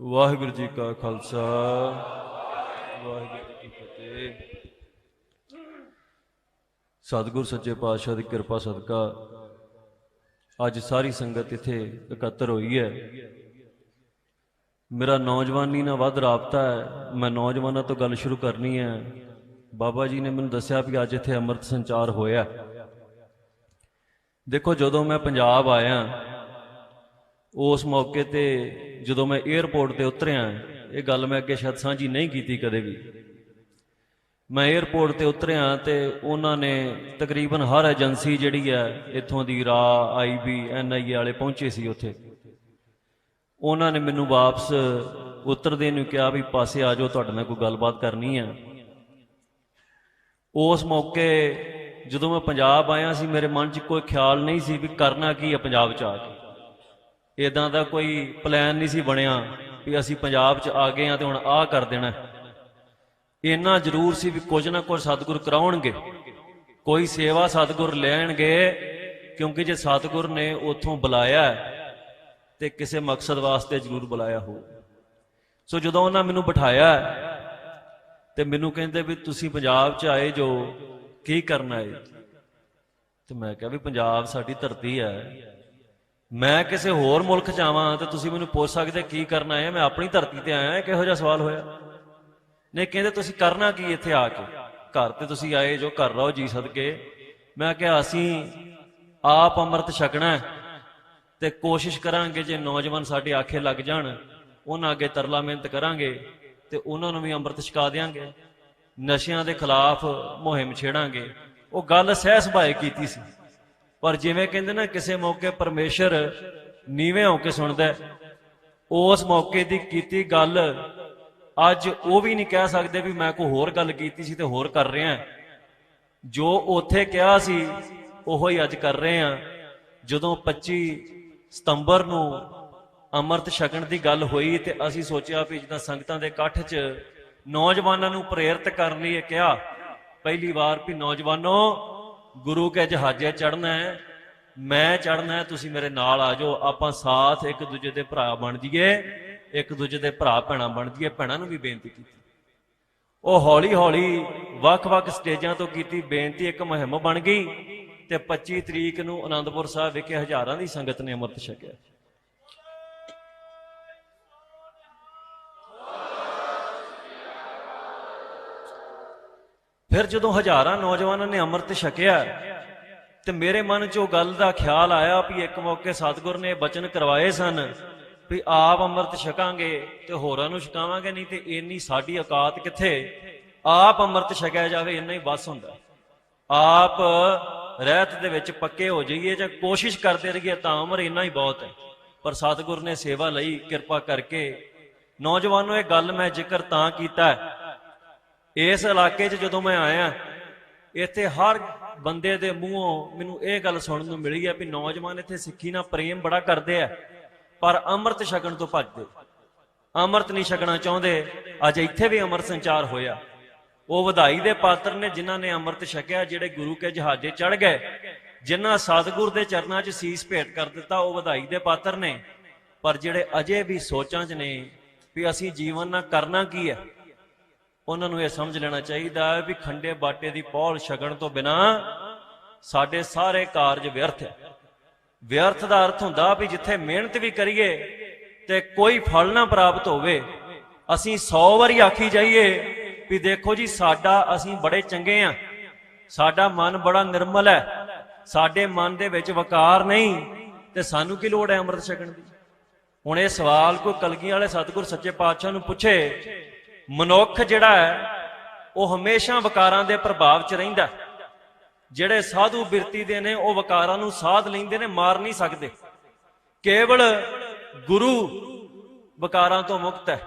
ਵਾਹਿਗੁਰੂ ਜੀ ਕਾ ਖਾਲਸਾ। ਵਾਹਿਗੁਰੂ ਜੀ ਕੀ ਫਤਿਹ। ਸਤਿਗੁਰ ਸੱਚੇ ਪਾਤਸ਼ਾਹ ਦੀ ਕਿਰਪਾ ਸਦਕਾ ਅੱਜ ਸਾਰੀ ਸੰਗਤ ਇੱਥੇ ਇਕੱਤਰ ਹੋਈ ਹੈ। ਮੇਰਾ ਨੌਜਵਾਨੀ ਨਾਲ ਵੱਧ ਰਾਬਤਾ ਹੈ, ਮੈਂ ਨੌਜਵਾਨਾਂ ਤੋਂ ਗੱਲ ਸ਼ੁਰੂ ਕਰਨੀ ਹੈ। ਬਾਬਾ ਜੀ ਨੇ ਮੈਨੂੰ ਦੱਸਿਆ ਵੀ ਅੱਜ ਇੱਥੇ ਅੰਮ੍ਰਿਤ ਸੰਚਾਰ ਹੋਇਆ। ਦੇਖੋ ਜਦੋਂ ਮੈਂ ਪੰਜਾਬ ਆਇਆ, ਉਸ ਮੌਕੇ ਤੇ ਜਦੋਂ ਮੈਂ 에ਅਰਪੋਰਟ ਤੇ ਉਤਰਿਆ, ਇਹ ਗੱਲ ਮੈਂ ਅੱਗੇ ਸ਼ਾਇਦ ਸਾਂਝੀ ਨਹੀਂ ਕੀਤੀ ਕਦੇ ਵੀ। ਮੈਂ 에ਅਰਪੋਰਟ ਤੇ ਉਤਰਿਆ ਤੇ ਉਹਨਾਂ ਨੇ ਤਕਰੀਬਨ ਹਰ ਏਜੰਸੀ ਜਿਹੜੀ ਹੈ, ਇੱਥੋਂ ਦੀ ਰਾ ਆਈਬੀ ਐਨਆਈਏ ਵਾਲੇ ਪਹੁੰਚੇ ਸੀ ਉੱਥੇ। ਉਹਨਾਂ ਨੇ ਮੈਨੂੰ ਵਾਪਸ ਉਤਰਦੇ ਨੂੰ ਕਿਹਾ ਵੀ ਪਾਸੇ ਆ ਜਾਓ, ਤੁਹਾਡੇ ਨਾਲ ਕੋਈ ਗੱਲਬਾਤ ਕਰਨੀ ਹੈ। ਉਸ ਮੌਕੇ ਜਦੋਂ ਮੈਂ ਪੰਜਾਬ ਆਇਆ ਸੀ, ਮੇਰੇ ਮਨ 'ਚ ਕੋਈ ਖਿਆਲ ਨਹੀਂ ਸੀ ਵੀ ਕਰਨਾ ਕੀ ਹੈ ਪੰਜਾਬ 'ਚ ਆ ਕੇ। ਇਦਾਂ ਦਾ ਕੋਈ ਪਲਾਨ ਨਹੀਂ ਸੀ ਬਣਿਆ ਵੀ ਅਸੀਂ ਪੰਜਾਬ 'ਚ ਆ ਗਏ ਆ ਤੇ ਹੁਣ ਆਹ ਕਰ ਦੇਣਾ ਇੰਨਾ ਜ਼ਰੂਰ ਸੀ ਵੀ ਕੁਝ ਨਾ ਕੁਝ ਸਤਿਗੁਰ ਕਰਾਉਣਗੇ। ਕੋਈ ਸੇਵਾ ਸਤਿਗੁਰ ਲੈਣਗੇ ਕਿਉਂਕਿ ਜੇ ਸਤਿਗੁਰ ਨੇ ਉਥੋਂ ਬੁਲਾਇਆ ਹੈ, ਤੇ ਕਿਸੇ ਮਕਸਦ ਵਾਸਤੇ ਜ਼ਰੂਰ ਬੁਲਾਇਆ ਹੋ ਸੋ ਜਦੋਂ ਉਹਨਾਂ ਮੈਨੂੰ ਬਿਠਾਇਆ ਹੈ, ਤੇ ਮੈਨੂੰ ਕਹਿੰਦੇ ਵੀ ਤੁਸੀਂ ਪੰਜਾਬ 'ਚ ਆਏ ਜੋ ਕੀ ਕਰਨਾ ਹੈ? ਤੇ ਮੈਂ ਕਿਹਾ ਵੀ ਪੰਜਾਬ ਸਾਡੀ ਧਰਤੀ ਹੈ। ਮੈਂ ਕਿਸੇ ਹੋਰ ਮੁਲਕ 'ਚ ਆਵਾਂ ਤੇ ਤੁਸੀਂ ਮੈਨੂੰ ਪੁੱਛ ਸਕਦੇ ਕੀ ਕਰਨਾ ਹੈ ਮੈਂ ਆਪਣੀ ਧਰਤੀ ਤੇ ਆਇਆ, ਕਿਹੋ ਜਿਹਾ ਸਵਾਲ ਹੋਇਆ? ਨਹੀਂ, ਕਹਿੰਦੇ ਤੁਸੀਂ ਕਰਨਾ ਕੀ ਇੱਥੇ ਆ ਕੇ? ਘਰ ਤੇ ਤੁਸੀਂ ਆਏ, ਜੋ ਘਰ ਰਹੋ ਜੀ ਸਦਕੇ। ਮੈਂ ਕਿਹਾ, ਅਸੀਂ ਆਪ ਅੰਮ੍ਰਿਤ ਛਕਣਾ ਹੈ ਤੇ ਕੋਸ਼ਿਸ਼ ਕਰਾਂਗੇ ਜੇ ਨੌਜਵਾਨ ਸਾਡੇ ਆਖੇ ਲੱਗ ਜਾਣ, ਉਹਨਾਂ ਅੱਗੇ ਤਰਲਾ ਮਿਹਨਤ ਕਰਾਂਗੇ ਤੇ ਉਹਨਾਂ ਨੂੰ ਵੀ ਅੰਮ੍ਰਿਤ ਛਕਾ ਦੇਾਂਗੇ ਨਸ਼ਿਆਂ ਦੇ ਖਿਲਾਫ ਮੁਹਿੰਮ ਛੇੜਾਂਗੇ। ਉਹ ਗੱਲ ਸਹਿ ਸੁਭਾਏ ਕੀਤੀ ਸੀ। ਪਰ ਜਿਵੇਂ ਕਹਿੰਦੇ ਨਾ, ਕਿਸੇ ਮੌਕੇ ਪਰਮੇਸ਼ਰ ਨੀਵੇਂ ਹੋ ਕੇ ਸੁਣਦਾ ਉਸ ਮੌਕੇ ਦੀ ਕੀਤੀ ਗੱਲ ਅੱਜ ਉਹ ਵੀ ਨਹੀਂ ਕਹਿ ਸਕਦੇ ਵੀ ਮੈਂ ਕੋਈ ਹੋਰ ਗੱਲ ਕੀਤੀ ਸੀ ਤੇ ਹੋਰ ਕਰ ਰਿਹਾ ਜੋ ਉੱਥੇ ਕਿਹਾ ਸੀ, ਉਹੋ ਹੀ ਅੱਜ ਕਰ ਰਹੇ ਆ ਜਦੋਂ 25 ਸਤੰਬਰ ਨੂੰ ਅੰਮ੍ਰਿਤ ਛਕਣ ਦੀ ਗੱਲ ਹੋਈ ਤੇ ਅਸੀਂ ਸੋਚਿਆ ਵੀ ਜਿੱਦਾਂ ਸੰਗਤਾਂ ਦੇ ਇਕੱਠ 'ਚ ਨੌਜਵਾਨਾਂ ਨੂੰ ਪ੍ਰੇਰਿਤ ਕਰਨ ਲਈ ਇਹ ਕਿਹਾ, ਪਹਿਲੀ ਵਾਰ ਵੀ ਨੌਜਵਾਨੋ ਗੁਰੂ ਕੇ ਜਹਾਜ਼ੇ ਚੜਨਾ ਹੈ, ਮੈਂ ਚੜਨਾ ਹੈ, ਤੁਸੀਂ ਮੇਰੇ ਨਾਲ ਆ ਜਾਓ, ਆਪਾਂ ਸਾਥ ਇੱਕ ਦੂਜੇ ਦੇ ਭਰਾ ਬਣ ਜਾਈਏ, ਇੱਕ ਦੂਜੇ ਦੇ ਭਰਾ ਭੈਣਾਂ ਬਣ ਜਾਈਏ, ਭੈਣਾਂ ਨੂੰ ਵੀ ਬੇਨਤੀ ਕੀਤੀ। ਉਹ ਹੌਲੀ ਹੌਲੀ ਵੱਖ-ਵੱਖ ਸਟੇਜਾਂ ਤੋਂ ਕੀਤੀ ਬੇਨਤੀ, ਇੱਕ ਮੁਹਿੰਮ ਬਣ ਗਈ ਤੇ 25 ਤਰੀਕ ਨੂੰ ਆਨੰਦਪੁਰ ਸਾਹਿਬ ਵਿਖੇ ਹਜ਼ਾਰਾਂ ਦੀ ਸੰਗਤ ਨੇ ਅੰਮ੍ਰਿਤ ਛਕਿਆ। ਫਿਰ ਜਦੋਂ ਹਜ਼ਾਰਾਂ ਨੌਜਵਾਨਾਂ ਨੇ ਅੰਮ੍ਰਿਤ ਛਕਿਆ ਤੇ ਮੇਰੇ ਮਨ 'ਚ ਉਹ ਗੱਲ ਦਾ ਖਿਆਲ ਆਇਆ ਵੀ ਇੱਕ ਮੌਕੇ ਸਤਿਗੁਰ ਨੇ ਬਚਨ ਕਰਵਾਏ ਸਨ ਵੀ ਆਪ ਅੰਮ੍ਰਿਤ ਛਕਾਂਗੇ ਤੇ ਹੋਰਾਂ ਨੂੰ ਛਕਾਵਾਂਗੇ, ਨਹੀਂ ਤੇ ਇੰਨੀ ਸਾਡੀ ਔਕਾਤ ਕਿੱਥੇ? ਆਪ ਅੰਮ੍ਰਿਤ ਛਕਿਆ ਜਾਵੇ, ਇੰਨਾ ਹੀ ਬਸ ਹੁੰਦਾ। ਆਪ ਰਹਿਤ ਦੇ ਵਿੱਚ ਪੱਕੇ ਹੋ ਜਾਈਏ ਜਾਂ ਕੋਸ਼ਿਸ਼ ਕਰਦੇ ਰਹੀਏ ਤਾਂ ਉਮਰ ਇੰਨਾ ਹੀ ਬਹੁਤ ਹੈ। ਪਰ ਸਤਿਗੁਰ ਨੇ ਸੇਵਾ ਲਈ ਕਿਰਪਾ ਕਰਕੇ ਨੌਜਵਾਨੋ ਇਹ ਗੱਲ ਮੈਂ ਜ਼ਿਕਰ ਤਾਂ ਕੀਤਾ ਹੈ ਇਸ ਇਲਾਕੇ 'ਚ ਜਦੋਂ ਮੈਂ ਆਇਆ, ਇੱਥੇ ਹਰ ਬੰਦੇ ਦੇ ਮੂੰਹੋਂ ਮੈਨੂੰ ਇਹ ਗੱਲ ਸੁਣਨ ਨੂੰ ਮਿਲੀ ਹੈ ਵੀ ਨੌਜਵਾਨ ਇੱਥੇ ਸਿੱਖੀ ਨਾਲ ਪ੍ਰੇਮ ਬੜਾ ਕਰਦੇ ਆ, ਪਰ ਅੰਮ੍ਰਿਤ ਛਕਣ ਤੋਂ ਭੱਜਦੇ ਅੰਮ੍ਰਿਤ ਨਹੀਂ ਛਕਣਾ ਚਾਹੁੰਦੇ, ਅੱਜ ਇੱਥੇ ਵੀ ਅੰਮ੍ਰਿਤ ਸੰਚਾਰ ਹੋਇਆ। ਉਹ ਵਧਾਈ ਦੇ ਪਾਤਰ ਨੇ ਜਿਨ੍ਹਾਂ ਨੇ ਅੰਮ੍ਰਿਤ ਛਕਿਆ, ਜਿਹੜੇ ਗੁਰੂ ਕੇ ਜਹਾਜ਼ੇ ਚੜ ਗਏ, ਜਿਨ੍ਹਾਂ ਸਤਿਗੁਰ ਦੇ ਚਰਨਾਂ 'ਚ ਸੀਸ ਭੇਟ ਕਰ ਦਿੱਤਾ, ਉਹ ਵਧਾਈ ਦੇ ਪਾਤਰ ਨੇ। ਪਰ ਜਿਹੜੇ ਅਜੇ ਵੀ ਸੋਚਾਂ 'ਚ ਨੇ ਵੀ ਅਸੀਂ ਜੀਵਨ ਨਾਲ ਕਰਨਾ ਕੀ ਹੈ ਉਹਨਾਂ ਨੂੰ ਇਹ ਸਮਝ ਲੈਣਾ ਚਾਹੀਦਾ ਹੈ ਵੀ ਖੰਡੇ ਬਾਟੇ ਦੀ ਪੌਲ ਛਕਣ ਤੋਂ ਬਿਨਾ ਸਾਡੇ ਸਾਰੇ ਕਾਰਜ ਵਿਅਰਥ ਹੈ। ਵਿਅਰਥ ਦਾ ਅਰਥ ਹੁੰਦਾ ਵੀ ਜਿੱਥੇ ਮਿਹਨਤ ਵੀ ਕਰੀਏ ਤੇ ਕੋਈ ਫਲ ਨਾ ਪ੍ਰਾਪਤ ਹੋਵੇ, ਅਸੀਂ 100 ਵਾਰੀ ਆਖੀ ਜਾਈਏ ਵੀ ਦੇਖੋ ਜੀ, ਸਾਡਾ ਅਸੀਂ ਬੜੇ ਚੰਗੇ ਆ ਸਾਡਾ ਮਨ ਬੜਾ ਨਿਰਮਲ ਹੈ। ਸਾਡੇ ਮਨ ਦੇ ਵਿੱਚ ਵਕਾਰ ਨਹੀਂ ਤੇ ਸਾਨੂੰ ਕੀ ਲੋੜ ਹੈ ਅੰਮ੍ਰਿਤ ਛਕਣ ਦੀ? ਹੁਣ ਇਹ ਸਵਾਲ ਕੋਈ ਕਲਗੀਆਂ ਵਾਲੇ ਸਤਿਗੁਰ, ਸੱਚੇ ਪਾਤਸ਼ਾਹ ਨੂੰ ਪੁੱਛੇ ਮਨੁੱਖ ਜਿਹੜਾ ਹੈ, ਉਹ ਹਮੇਸ਼ਾ ਵਿਕਾਰਾਂ ਦੇ ਪ੍ਰਭਾਵ 'ਚ ਰਹਿੰਦਾ ਜਿਹੜੇ ਸਾਧੂ ਬਿਰਤੀ ਦੇ ਨੇ, ਉਹ ਵਿਕਾਰਾਂ ਨੂੰ ਸਾਧ ਲੈਂਦੇ ਨੇ, ਮਾਰ ਨਹੀਂ ਸਕਦੇ। ਕੇਵਲ ਗੁਰੂ ਵਿਕਾਰਾਂ ਤੋਂ ਮੁਕਤ ਹੈ।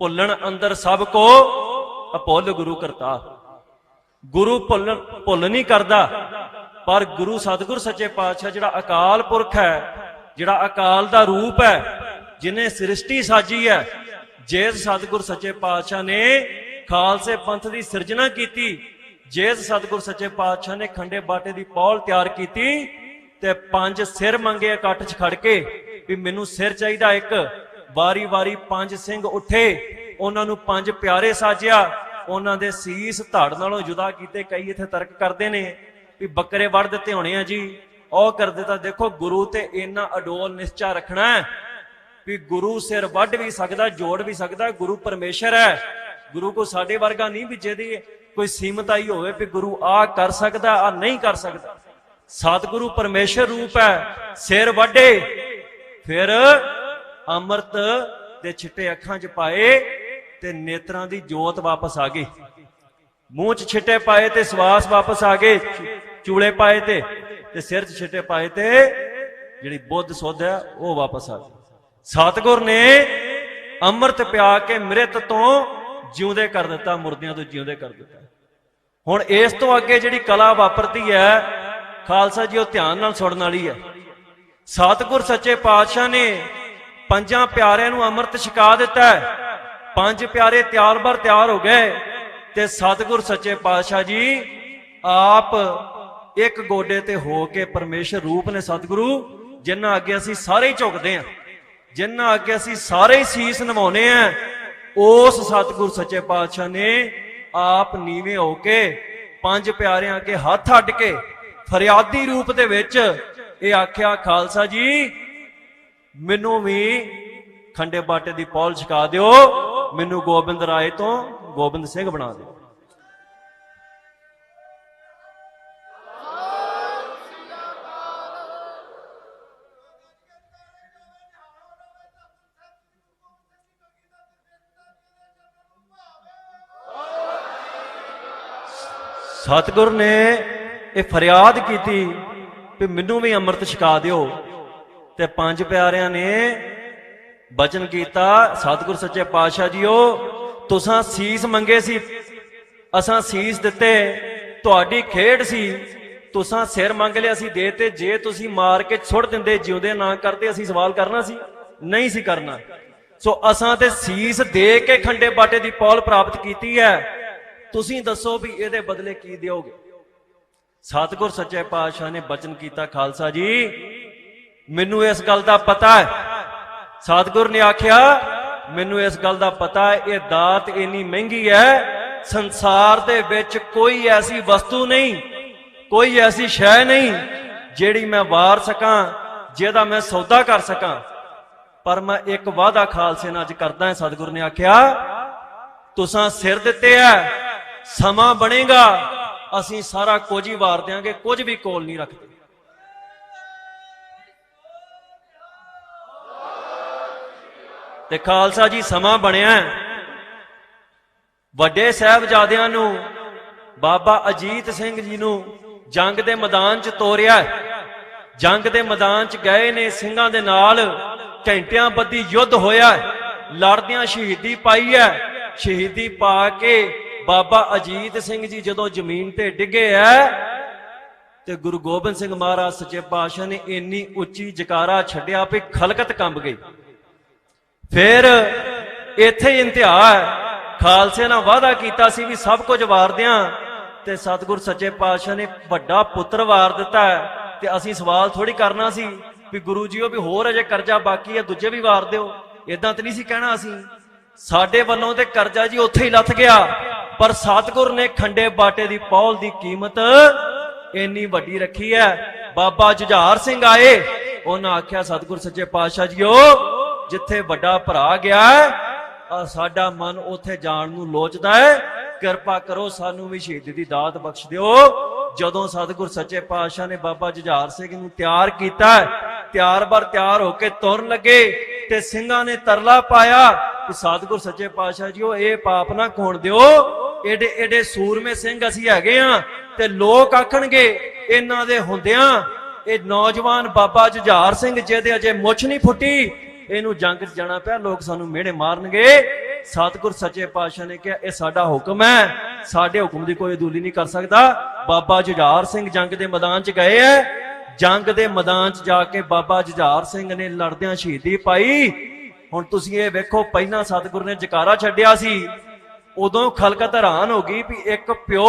ਭੁੱਲਣ ਅੰਦਰ ਸਭ ਕੋ ਅਭੁੱਲ ਗੁਰੂ ਕਰਤਾ ਗੁਰੂ ਭੁੱਲ ਭੁੱਲ ਨਹੀਂ ਕਰਦਾ, ਪਰ ਗੁਰੂ ਸਤਿਗੁਰ ਸੱਚੇ ਪਾਤਸ਼ਾਹ ਜਿਹੜਾ ਅਕਾਲ ਪੁਰਖ ਹੈ, ਜਿਹੜਾ ਅਕਾਲ ਦਾ ਰੂਪ ਹੈ ਜਿਨੇ ਸ੍ਰਿਸ਼ਟੀ ਸਾਜੀ ਹੈ ਜਿਸ ਸਤਿਗੁਰ ਸੱਚੇ ਪਾਤਸ਼ਾਹ ਨੇ ਖਾਲਸੇ ਪੰਥ ਦੀ ਸਿਰਜਣਾ ਕੀਤੀ। ਜਿਸ ਸਤਿਗੁਰ ਸੱਚੇ ਪਾਤਸ਼ਾਹ ਨੇ ਖੰਡੇ ਬਾਟੇ ਦੀ ਪੌਲ ਤਿਆਰ ਕੀਤੀ ਤੇ ਪੰਜ ਸਿਰ ਮੰਗੇ ਇਕੱਠ 'ਚ ਖੜ ਕੇ ਵੀ ਮੈਨੂੰ ਸਿਰ ਚਾਹੀਦਾ ਇੱਕ। ਵਾਰੀ-ਵਾਰੀ ਪੰਜ ਸਿੰਘ ਉੱਠੇ, ਉਹਨਾਂ ਨੂੰ ਪੰਜ ਪਿਆਰੇ ਸਾਜਿਆ, ਉਹਨਾਂ ਦੇ ਸੀਸ ਧੜ ਨਾਲੋਂ ਜੁਦਾ ਕੀਤੇ ਕਈ ਇੱਥੇ ਤਰਕ ਕਰਦੇ ਨੇ ਵੀ ਬੱਕਰੇ ਵੜ ਦਿੱਤੇ ਹੋਣੇ ਆ ਜੀ। ਉਹ ਕਰ ਦਿੱਤਾ, ਦੇਖੋ ਗੁਰੂ ਤੇ ਇੰਨਾ ਅਡੋਲ ਨਿਸ਼ਚਾ ਰੱਖਣਾ ਵੀ ਗੁਰੂ ਸਿਰ ਵੱਢ ਵੀ ਸਕਦਾ, ਜੋੜ ਵੀ ਸਕਦਾ, ਗੁਰੂ ਪਰਮੇਸ਼ਰ ਹੈ। ਗੁਰੂ ਕੋ ਸਾਡੇ ਵਰਗਾ ਨਹੀਂ ਵੀ ਜਿਹਦੀ ਕੋਈ ਸੀਮਤਾਈ ਹੋਵੇ ਵੀ ਗੁਰੂ ਆ ਕਰ ਸਕਦਾ, ਆ ਨਹੀਂ ਕਰ ਸਕਦਾ। ਸਤਿਗੁਰੂ ਪਰਮੇਸ਼ਰ ਰੂਪ ਹੈ, ਸਿਰ ਵੱਢੇ, ਫਿਰ ਅੰਮ੍ਰਿਤ ਦੇ ਛਿੱਟੇ ਅੱਖਾਂ 'ਚ ਪਾਏ ਤੇ ਨੇਤਰਾਂ ਦੀ ਜੋਤ ਵਾਪਸ ਆ ਗਈ। ਮੂੰਹ 'ਚ ਛਿੱਟੇ ਪਾਏ ਤੇ ਸਵਾਸ ਵਾਪਸ ਆ ਗਏ, ਚੂਲੇ ਪਾਏ ਤੇ ਤੇ ਸਿਰ 'ਚ ਛਿੱਟੇ ਪਾਏ ਤੇ ਜਿਹੜੀ ਬੁੱਧ ਸੁੱਧ ਹੈ, ਉਹ ਵਾਪਸ ਆ ਗਈ। ਸਤਿਗੁਰ ਨੇ ਅੰਮ੍ਰਿਤ ਪਿਆ ਕੇ ਮ੍ਰਿਤ ਤੋਂ ਜਿਉਂਦੇ ਕਰ ਦਿੱਤਾ, ਮੁਰਦਿਆਂ ਤੋਂ ਜਿਉਂਦੇ ਕਰ ਦਿੱਤਾ। ਹੁਣ ਇਸ ਤੋਂ ਅੱਗੇ ਜਿਹੜੀ ਕਲਾ ਵਾਪਰਦੀ ਹੈ, ਖਾਲਸਾ ਜੀ ਉਹ ਧਿਆਨ ਨਾਲ ਸੁਣਨ ਵਾਲੀ ਹੈ। ਸਤਿਗੁਰ ਸੱਚੇ ਪਾਤਸ਼ਾਹ ਨੇ ਪੰਜਾਂ ਪਿਆਰਿਆਂ ਨੂੰ ਅੰਮ੍ਰਿਤ ਛਕਾ ਦਿੱਤਾ ਪੰਜ ਪਿਆਰੇ ਤਿਆਰ ਬਰ ਤਿਆਰ ਹੋ ਗਏ ਤੇ ਸਤਿਗੁਰ ਸੱਚੇ ਪਾਤਸ਼ਾਹ ਜੀ ਆਪ ਇੱਕ ਗੋਡੇ ਤੇ ਹੋ ਕੇ ਪਰਮੇਸ਼ਰ ਰੂਪ ਨੇ ਸਤਿਗੁਰੂ ਜਿਨ੍ਹਾਂ ਅੱਗੇ ਅਸੀਂ ਸਾਰੇ ਹੀ ਝੁਕਦੇ ਹਾਂ। ਜਿਨ੍ਹਾਂ ਅੱਗੇ ਅਸੀਂ ਸਾਰੇ ਸੀਸ ਨਿਵਾਉਨੇ ਆ, ਉਸ ਸਤਿਗੁਰ ਸੱਚੇ ਪਾਤਸ਼ਾਹ ਨੇ ਆਪ ਨੀਵੇਂ ਹੋ ਕੇ ਪੰਜ ਪਿਆਰਿਆਂ ਅੱਗੇ ਹੱਥ ਅੱਡ ਕੇ ਫਰਿਆਦੀ ਰੂਪ ਦੇ ਵਿੱਚ ਇਹ ਆਖਿਆ, ਖਾਲਸਾ ਜੀ, ਮੈਨੂੰ ਵੀ ਖੰਡੇ ਬਾਟੇ ਦੀ ਪੌਲ ਛਕਾ ਦਿਓ, ਮੈਨੂੰ ਗੋਬਿੰਦ ਰਾਏ ਤੋਂ ਗੋਬਿੰਦ ਸਿੰਘ ਬਣਾ ਦਿਓ। ਸਤਿਗੁਰ ਨੇ ਇਹ ਫਰਿਆਦ ਕੀਤੀ ਕਿ ਮੈਨੂੰ ਵੀ ਅੰਮ੍ਰਿਤ ਛਕਾ ਦਿਓ। ਤੇ ਪੰਜ ਪਿਆਰਿਆਂ ਨੇ ਬਚਨ ਕੀਤਾ, ਸਤਿਗੁਰ ਸੱਚੇ ਪਾਤਸ਼ਾਹ ਜੀਓ, ਤੁਸਾਂ ਸੀਸ ਮੰਗੇ ਸੀ, ਅਸਾਂ ਸੀਸ ਦਿੱਤੇ, ਤੁਹਾਡੀ ਖੇਡ ਸੀ, ਤੁਸਾਂ ਸਿਰ ਮੰਗ ਲਿਆ ਸੀ, ਦੇ ਤੇ ਜੇ ਤੁਸੀਂ ਮਾਰ ਕੇ ਛੁੱਟ ਦਿੰਦੇ, ਜਿਉਂਦੇ ਨਾ ਕਰਦੇ, ਅਸੀਂ ਸਵਾਲ ਕਰਨਾ ਸੀ, ਨਹੀਂ ਸੀ ਕਰਨਾ। ਸੋ ਅਸਾਂ ਤੇ ਸੀਸ ਦੇ ਕੇ ਖੰਡੇ ਬਾਟੇ ਦੀ ਪੌਲ ਪ੍ਰਾਪਤ ਕੀਤੀ ਹੈ। ਤੁਸੀਂ ਦੱਸੋ ਵੀ ਇਹਦੇ ਬਦਲੇ ਕੀ ਦਿਓਗੇ? ਸਤਿਗੁਰ ਸੱਚੇ ਪਾਤਸ਼ਾਹ ਨੇ ਬਚਨ ਕੀਤਾ, ਖਾਲਸਾ ਜੀ। ਮੈਨੂੰ ਇਸ ਗੱਲ ਦਾ ਪਤਾ ਹੈ। ਸਤਿਗੁਰ ਨੇ ਆਖਿਆ, ਮੈਨੂੰ ਇਸ ਗੱਲ ਦਾ ਪਤਾ ਹੈ, ਇਹ ਦਾਤ ਇੰਨੀ ਮਹਿੰਗੀ ਹੈ, ਸੰਸਾਰ ਦੇ ਵਿੱਚ ਕੋਈ ਐਸੀ ਵਸਤੂ ਨਹੀਂ, ਕੋਈ ਐਸੀ ਸ਼ੈ ਨਹੀਂ, ਜਿਹੜੀ ਮੈਂ ਵਾਰ ਸਕਾਂ, ਜਿਹਦਾ ਮੈਂ ਸੌਦਾ ਕਰ ਸਕਾਂ। ਪਰ ਮੈਂ ਇੱਕ ਵਾਅਦਾ ਖਾਲਸੇ ਨਾਲ ਅੱਜ ਕਰਦਾ ਹਾਂ, ਸਤਿਗੁਰ ਨੇ ਆਖਿਆ, ਤੁਸਾਂ ਸਿਰ ਦਿੱਤੇ ਐ ਸਮਾਂ ਬਣੇਗਾ, ਅਸੀਂ ਸਾਰਾ ਕੁਝ ਹੀ ਵਾਰ ਦਿਆਂਗੇ, ਕੁਝ ਵੀ ਕੋਲ ਨਹੀਂ ਰੱਖਦੇ। ਤੇ ਖਾਲਸਾ ਜੀ, ਸਮਾਂ ਬਣਿਆ ਵੱਡੇ ਸਾਹਿਬਜ਼ਾਦਿਆਂ ਨੂੰ, ਬਾਬਾ ਅਜੀਤ ਸਿੰਘ ਜੀ ਨੂੰ ਜੰਗ ਦੇ ਮੈਦਾਨ 'ਚ ਤੋਰਿਆ ਜੰਗ ਦੇ ਮੈਦਾਨ 'ਚ ਗਏ ਨੇ, ਸਿੰਘਾਂ ਦੇ ਨਾਲ ਘੰਟਿਆਂ ਬੱਦੀ ਯੁੱਧ ਹੋਇਆ ਲੜਦਿਆਂ ਸ਼ਹੀਦੀ ਪਾਈ ਹੈ। ਸ਼ਹੀਦੀ ਪਾ ਕੇ ਬਾਬਾ ਅਜੀਤ ਸਿੰਘ ਜੀ ਜਦੋਂ ਜ਼ਮੀਨ ਤੇ ਡਿੱਗੇ ਐ, ਤੇ ਗੁਰੂ ਗੋਬਿੰਦ ਸਿੰਘ ਮਹਾਰਾਜ ਸੱਚੇ ਪਾਤਸ਼ਾਹ ਨੇ ਇੰਨੀ ਉੱਚੀ ਜਕਾਰਾ ਛੱਡਿਆ ਵੀ ਖਲਕਤ ਕੰਬ ਗਈ। ਫਿਰ ਇੱਥੇ ਹੀ ਇੰਤਹਾ ਹੈ। ਖਾਲਸੇ ਨਾਲ ਵਾਅਦਾ ਕੀਤਾ ਸੀ ਵੀ ਸਭ ਕੁਝ ਵਾਰਦਿਆਂ ਤੇ ਸਤਿਗੁਰ ਸੱਚੇ ਪਾਤਸ਼ਾਹ ਨੇ ਵੱਡਾ ਪੁੱਤਰ ਵਾਰ ਦਿੱਤਾ ਹੈ ਤੇ ਅਸੀਂ ਸਵਾਲ ਥੋੜੀ ਕਰਨਾ ਸੀ ਵੀ ਗੁਰੂ ਜੀਓ ਵੀ ਹੋਰ ਅਜੇ ਕਰਜ਼ਾ ਬਾਕੀ ਹੈ, ਦੂਜੇ ਵੀ ਵਾਰ ਦਿਓ। ਇਦਾਂ ਤੇ ਨਹੀਂ ਸੀ ਕਹਿਣਾ ਅਸੀਂ। ਸਾਡੇ ਵੱਲੋਂ ਤੇ ਕਰਜ਼ਾ ਜੀ ਉੱਥੇ ਹੀ ਲੱਥ ਗਿਆ। ਪਰ ਸਤਿਗੁਰ ਨੇ ਖੰਡੇ ਬਾਟੇ ਦੀ ਪੌਲ ਦੀ ਕੀਮਤ ਇੰਨੀ ਵੱਡੀ ਰੱਖੀ ਹੈ। ਬਾਬਾ ਜੁਝਾਰ ਸਿੰਘ ਆਏ, ਉਹਨਾਂ ਆਖਿਆ, ਸਤਿਗੁਰ ਸੱਚੇ ਪਾਤਸ਼ਾਹ ਜੀਓ, ਜਿੱਥੇ ਵੱਡਾ ਭਰਾ ਗਿਆ, ਆ ਸਾਡਾ ਮਨ ਉੱਥੇ ਜਾਣ ਨੂੰ ਲੋਚਦਾ ਹੈ। ਕਿਰਪਾ ਕਰੋ ਸਾਨੂੰ ਵੀ ਸ਼ਹੀਦੀ ਦੀ ਦਾਤ ਬਖਸ਼ ਦਿਓ। ਜਦੋਂ ਸਤਿਗੁਰ ਸੱਚੇ ਪਾਤਸ਼ਾਹ ਨੇ ਬਾਬਾ ਜੁਝਾਰ ਸਿੰਘ ਨੂੰ ਤਿਆਰ ਕੀਤਾ, ਤਿਆਰ ਬਰ ਤਿਆਰ ਹੋ ਕੇ ਤੁਰਨ ਲੱਗੇ ਤੇ ਸਿੰਘਾਂ ਨੇ ਤਰਲਾ ਪਾਇਆ ਕਿ, ਸਤਿਗੁਰ ਸੱਚੇ ਪਾਤਸ਼ਾਹ ਜੀਓ, ਇਹ ਪਾਪ ਨਾ ਖੋਣ ਦਿਓ। ਏਡੇ ਏਡੇ ਸੂਰਮੇ ਸਿੰਘ ਅਸੀਂ ਹੈਗੇ ਆ ਤੇ ਲੋਕ ਆਖਣਗੇ, ਇਹਨਾਂ ਦੇ ਹੁੰਦਿਆਂ ਇਹ ਨੌਜਵਾਨ ਬਾਬਾ ਜੁਝਾਰ ਸਿੰਘ ਜਿਹਦੇ ਅਜੇ ਮੁੱਛ ਨਹੀਂ ਫੁੱਟੀ, ਇਹਨੂੰ ਜੰਗ 'ਚ ਜਾਣਾ ਪਿਆ, ਲੋਕ ਸਾਨੂੰ ਮਿਹਣੇ ਮਾਰਨਗੇ। ਸਤਿਗੁਰ ਸੱਚੇ ਪਾਤਸ਼ਾਹ ਨੇ ਕਿਹਾ, ਇਹ ਸਾਡਾ ਹੁਕਮ ਹੈ, ਸਾਡੇ ਹੁਕਮ ਦੀ ਕੋਈ ਅਦੂਲੀ ਨਹੀਂ ਕਰ ਸਕਦਾ। ਬਾਬਾ ਜੁਝਾਰ ਸਿੰਘ ਜੰਗ ਦੇ ਮੈਦਾਨ 'ਚ ਗਏ ਐ, ਜੰਗ ਦੇ ਮੈਦਾਨ 'ਚ ਜਾ ਕੇ ਬਾਬਾ ਜੁਝਾਰ ਸਿੰਘ ਨੇ ਲੜਦਿਆਂ ਸ਼ਹੀਦੀ ਪਾਈ। ਹੁਣ ਤੁਸੀਂ ਇਹ ਵੇਖੋ, ਪਹਿਲਾਂ ਸਤਿਗੁਰ ਨੇ ਜਕਾਰਾ ਛੱਡਿਆ ਸੀ। ਉਦੋਂ ਖਲਕਤ ਹੈਰਾਨ ਹੋ ਗਈ ਵੀ ਇੱਕ ਪਿਓ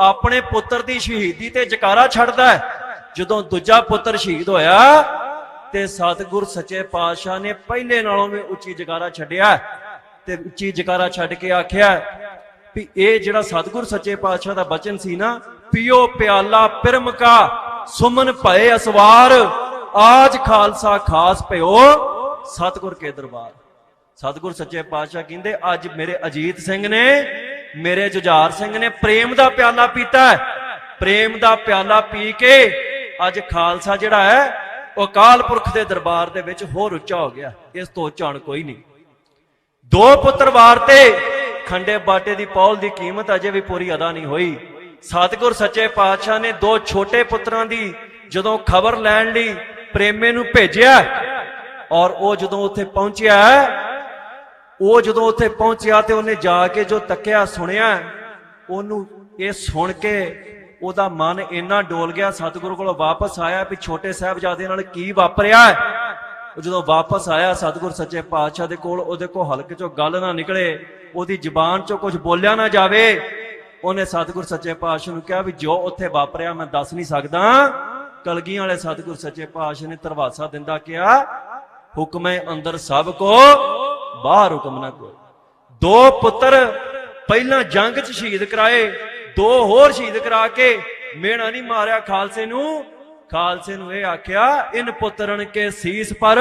ਆਪਣੇ ਪੁੱਤਰ ਦੀ ਸ਼ਹੀਦੀ ਤੇ ਜਕਾਰਾ ਛੱਡਦਾ ਹੈ। ਜਦੋਂ ਦੂਜਾ ਪੁੱਤਰ ਸ਼ਹੀਦ ਹੋਇਆ ਤੇ ਸਤਿਗੁਰ ਸੱਚੇ ਪਾਤਸ਼ਾਹ ਨੇ ਪਹਿਲੇ ਨਾਲੋਂ ਵੀ ਉੱਚੀ ਜਕਾਰਾ ਛੱਡਿਆ ਤੇ ਉੱਚੀ ਜਕਾਰਾ ਛੱਡ ਕੇ ਆਖਿਆ ਵੀ ਇਹ ਜਿਹੜਾ ਸਤਿਗੁਰ ਸੱਚੇ ਪਾਤਸ਼ਾਹ ਦਾ ਬਚਨ ਸੀ ਨਾ, ਪਿਓ ਪਿਆਲਾ ਪਿਰਮਕਾ, ਸੁਮਨ ਭਏ ਅਸਵਾਰ, ਆਜ ਖਾਲਸਾ ਖਾਸ ਭਇਓ, ਸਤਿਗੁਰ ਕੇ ਦਰਬਾਰ। ਸਤਿਗੁਰ ਸੱਚੇ ਪਾਤਸ਼ਾਹ ਕਹਿੰਦੇ, ਅੱਜ ਮੇਰੇ ਅਜੀਤ ਸਿੰਘ ਨੇ, ਮੇਰੇ ਜੁਝਾਰ ਸਿੰਘ ਨੇ ਪ੍ਰੇਮ ਦਾ ਪਿਆਲਾ ਪੀਤਾ ਪ੍ਰੇਮ ਦਾ ਪਿਆਲਾ ਪੀ ਕੇ ਅੱਜ ਖਾਲਸਾ ਜਿਹੜਾ ਹੈ, ਉਹ ਅਕਾਲ ਪੁਰਖ ਦੇ ਦਰਬਾਰ ਦੇ ਵਿੱਚ ਹੋਰ ਉੱਚਾ ਹੋ ਗਿਆ। ਇਸ ਤੋਂ ਉੱਚਾ ਕੋਈ ਨਹੀਂ। ਦੋ ਪੁੱਤਰ ਵਾਰ ਤੇ ਖੰਡੇ ਬਾਟੇ ਦੀ ਪੌਲ ਦੀ ਕੀਮਤ ਅਜੇ ਵੀ ਪੂਰੀ ਅਦਾ ਨਹੀਂ ਹੋਈ। ਸਤਿਗੁਰ ਸੱਚੇ ਪਾਤਸ਼ਾਹ ਨੇ ਦੋ ਛੋਟੇ ਪੁੱਤਰਾਂ ਦੀ ਜਦੋਂ ਖਬਰ ਲੈਣ ਲਈ ਪ੍ਰੇਮੇ ਨੂੰ ਭੇਜਿਆ, ਔਰ ਉਹ ਜਦੋਂ ਉੱਥੇ ਪਹੁੰਚਿਆ ਉਹ ਜਦੋਂ ਉੱਥੇ ਪਹੁੰਚਿਆ ਤੇ ਉਹਨੇ ਜਾ ਕੇ ਜੋ ਤੱਕਿਆ, ਸੁਣਿਆ, ਉਹਨੂੰ ਇਹ ਸੁਣ ਕੇ ਉਹਦਾ ਮਨ ਇੰਨਾ ਡੋਲ ਗਿਆ, ਸਤਿਗੁਰੂ ਕੋਲੋਂ ਵਾਪਸ ਆਇਆ ਵੀ ਛੋਟੇ ਸਾਹਿਬਜ਼ਾਦੇ ਨਾਲ ਕੀ ਵਾਪਰਿਆ? ਉਹ ਜਦੋਂ ਵਾਪਸ ਆਇਆ, ਸਤਿਗੁਰ ਸੱਚੇ ਪਾਤਸ਼ਾਹ ਦੇ ਕੋਲ, ਉਹਦੇ ਕੋਲ ਹਲਕੇ ਚੋਂ ਗੱਲ ਨਾ ਨਿਕਲੇ, ਉਹਦੀ ਜ਼ੁਬਾਨ ਚੋਂ ਕੁਝ ਬੋਲਿਆ ਨਾ ਜਾਵੇ, ਉਹਨੇ ਸਤਿਗੁਰ ਸੱਚੇ ਪਾਤਸ਼ਾਹ ਨੂੰ ਕਿਹਾ ਵੀ ਜੋ ਉੱਥੇ ਵਾਪਰਿਆ ਮੈਂ ਦੱਸ ਨਹੀਂ ਸਕਦਾ। ਕਲਗੀਆਂ ਵਾਲੇ ਸਤਿਗੁਰ ਸੱਚੇ ਪਾਤਸ਼ਾਹ ਨੇ ਧਰਵਾਸਾ ਦਿੰਦਾ ਕਿਹਾ, ਹੁਕਮੇ ਅੰਦਰ ਸਭ ਕੋ ਬਾਹਰ ਹੁਕਮ ਨਾ ਕੋਈ ਦੋ ਪੁੱਤਰ ਪਹਿਲਾਂ ਜੰਗ 'ਚ ਸ਼ਹੀਦ ਕਰਾਏ, ਦੋ ਹੋਰ ਸ਼ਹੀਦ ਕਰਾ ਕੇ ਮੇਣਾ ਨਹੀਂ ਮਾਰਿਆ ਖਾਲਸੇ ਨੂੰ। ਖਾਲਸੇ ਨੂੰ ਇਹ ਆਖਿਆ, ਇਨ ਪੁੱਤਰਨ ਕੇ ਸੀਸ ਪਰ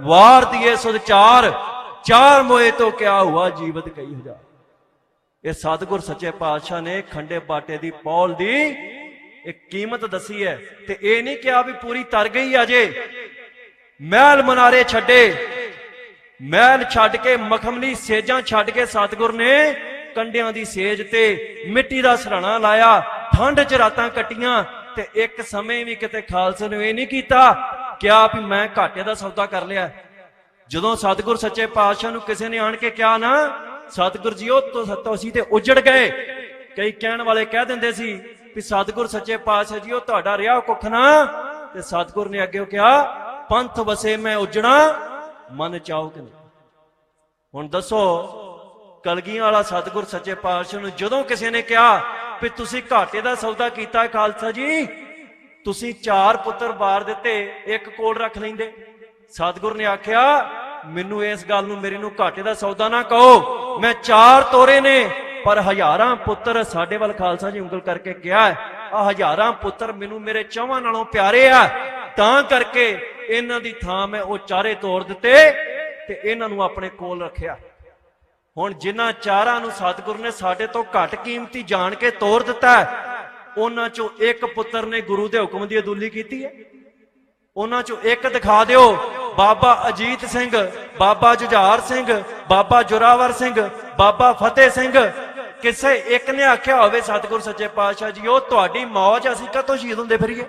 ਵਾਰ ਦੀਏ ਸੁਧ ਚਾਰ ਚਾਰ ਮੋਏ ਤੋਂ ਕਿਆ ਹੁਆ ਜੀਵਤ ਕਈ ਹਜ਼ਾਰ। ਇਹ ਸਤਿਗੁਰ ਸੱਚੇ ਪਾਤਸ਼ਾਹ ਨੇ ਖੰਡੇ ਬਾਟੇ ਦੀ ਪੌਲ ਦੀ ਇੱਕ ਕੀਮਤ ਦੱਸੀ ਹੈ ਤੇ ਇਹ ਨਹੀਂ ਕਿਹਾ ਵੀ ਪੂਰੀ ਤਰ ਗਈ ਅਜੇ ਮਹਿਲ ਮਨਾਰੇ ਛੱਡੇ ਮਹਿਲ ਛੱਡ ਕੇ ਮਖਮਲੀ ਸੇਜਾਂ ਛੱਡ ਕੇ ਸਤਿਗੁਰ ਨੇ ਕੰਡਿਆਂ ਦੀ ਸੇਜ ਤੇ ਮਿੱਟੀ ਦਾ ਸਰਾਣਾ ਲਾਇਆ, ਠੰਡ 'ਚ ਰਾਤਾਂ ਕੱਟੀਆਂ ਤੇ ਇੱਕ ਸਮੇਂ ਵੀ ਕਿਤੇ ਖਾਲਸੇ ਨੇ ਇਹ ਨਹੀਂ ਕੀਤਾ ਕਿਹਾ ਵੀ ਮੈਂ ਘਾਟੇ ਦਾ ਸੌਦਾ ਕਰ ਲਿਆ। ਜਦੋਂ ਸਤਿਗੁਰ ਸੱਚੇ ਪਾਤਸ਼ਾਹ ਨੂੰ ਕਿਸੇ ਨੇ ਆਣ ਕੇ ਕਿਹਾ ਨਾ, ਸਤਿਗੁਰ ਜੀ ਉਹ ਤੋਂ ਸਤੋ ਅਸੀਂ ਤੇ ਉਜੜ ਗਏ। ਕਈ ਕਹਿਣ ਵਾਲੇ ਕਹਿ ਦਿੰਦੇ ਸੀ ਵੀ ਸਤਿਗੁਰ ਸੱਚੇ ਪਾਤਸ਼ਾਹ ਜੀ ਉਹ ਤੁਹਾਡਾ ਰਿਹਾ ਕੁੱਖ ਨਾ। ਤੇ ਸਤਿਗੁਰ ਨੇ ਅੱਗੇ ਉਹ ਕਿਹਾ, ਪੰਥ ਵਸੇ ਮੈਂ ਉਜਣਾ ਮਨ ਚਾਹੋ ਕਿ ਨਹੀਂ? ਹੁਣ ਦੱਸੋ, ਕਲਗੀਆਂ ਵਾਲਾ ਸਤਿਗੁਰ ਸੱਚੇ ਪਾਤਸ਼ਾਹ ਨੂੰ ਜਦੋਂ ਕਿਸੇ ਨੇ ਕਿਹਾ ਵੀ ਤੁਸੀਂ ਘਾਟੇ ਦਾ ਸੌਦਾ ਕੀਤਾ ਖਾਲਸਾ ਜੀ, ਤੁਸੀਂ ਚਾਰ ਪੁੱਤਰ ਬਾਰ ਦਿੱਤੇ, ਇੱਕ ਕੋਲ ਰੱਖ ਲੈਂਦੇ। ਸਤਿਗੁਰ ਨੇ ਆਖਿਆ, ਮੈਨੂੰ ਇਸ ਗੱਲ ਨੂੰ ਮੇਰੇ ਨੂੰ ਘਾਟੇ ਦਾ ਸੌਦਾ ਨਾ ਕਹੋ। ਮੈਂ ਚਾਰ ਤੋਰੇ ਨੇ, ਪਰ ਹਜ਼ਾਰਾਂ ਪੁੱਤਰ ਸਾਡੇ ਵੱਲ ਖਾਲਸਾ ਜੀ ਉਂਗਲ ਕਰਕੇ ਕਿਹਾ ਆ ਹਜ਼ਾਰਾਂ ਪੁੱਤਰ ਮੈਨੂੰ ਮੇਰੇ ਚਾਹਾਂ ਨਾਲੋਂ ਪਿਆਰੇ ਆ। ਤਾਂ ਕਰਕੇ ਇਹਨਾਂ ਦੀ ਥਾਂ ਮੈਂ ਉਹ ਚਾਰੇ ਤੋੜ ਦਿੱਤੇ ਤੇ ਇਹਨਾਂ ਨੂੰ ਆਪਣੇ ਕੋਲ ਰੱਖਿਆ। ਹੁਣ ਜਿਨ੍ਹਾਂ ਚਾਰਾਂ ਨੂੰ ਸਤਿਗੁਰ ਨੇ ਸਾਡੇ ਤੋਂ ਘੱਟ ਕੀਮਤੀ ਜਾਣ ਕੇ ਤੋੜ ਦਿੱਤਾ ਉਹਨਾਂ ਚੋਂ ਇੱਕ ਪੁੱਤਰ ਨੇ ਗੁਰੂ ਦੇ ਹੁਕਮ ਦੀ ਅਦੁੱਲੀ ਕੀਤੀ ਹੈ। ਉਹਨਾਂ ਚੋਂ ਇੱਕ ਦਿਖਾ ਦਿਓ, ਬਾਬਾ ਅਜੀਤ ਸਿੰਘ, ਬਾਬਾ ਜੁਝਾਰ ਸਿੰਘ, ਬਾਬਾ ਜੁਰਾਵਰ ਸਿੰਘ, ਬਾਬਾ ਫਤਿਹ ਸਿੰਘ। ਕਿਸੇ ਇੱਕ ਨੇ ਆਖਿਆ ਹੋਵੇ, ਸਤਿਗੁਰ ਸੱਚੇ ਪਾਤਸ਼ਾਹ ਜੀ, ਉਹ ਤੁਹਾਡੀ ਮੌਜ ਅਸੀਂ ਕਦੋਂ ਸ਼ਹੀਦ ਹੁੰਦੇ ਫਿਰੀਏ?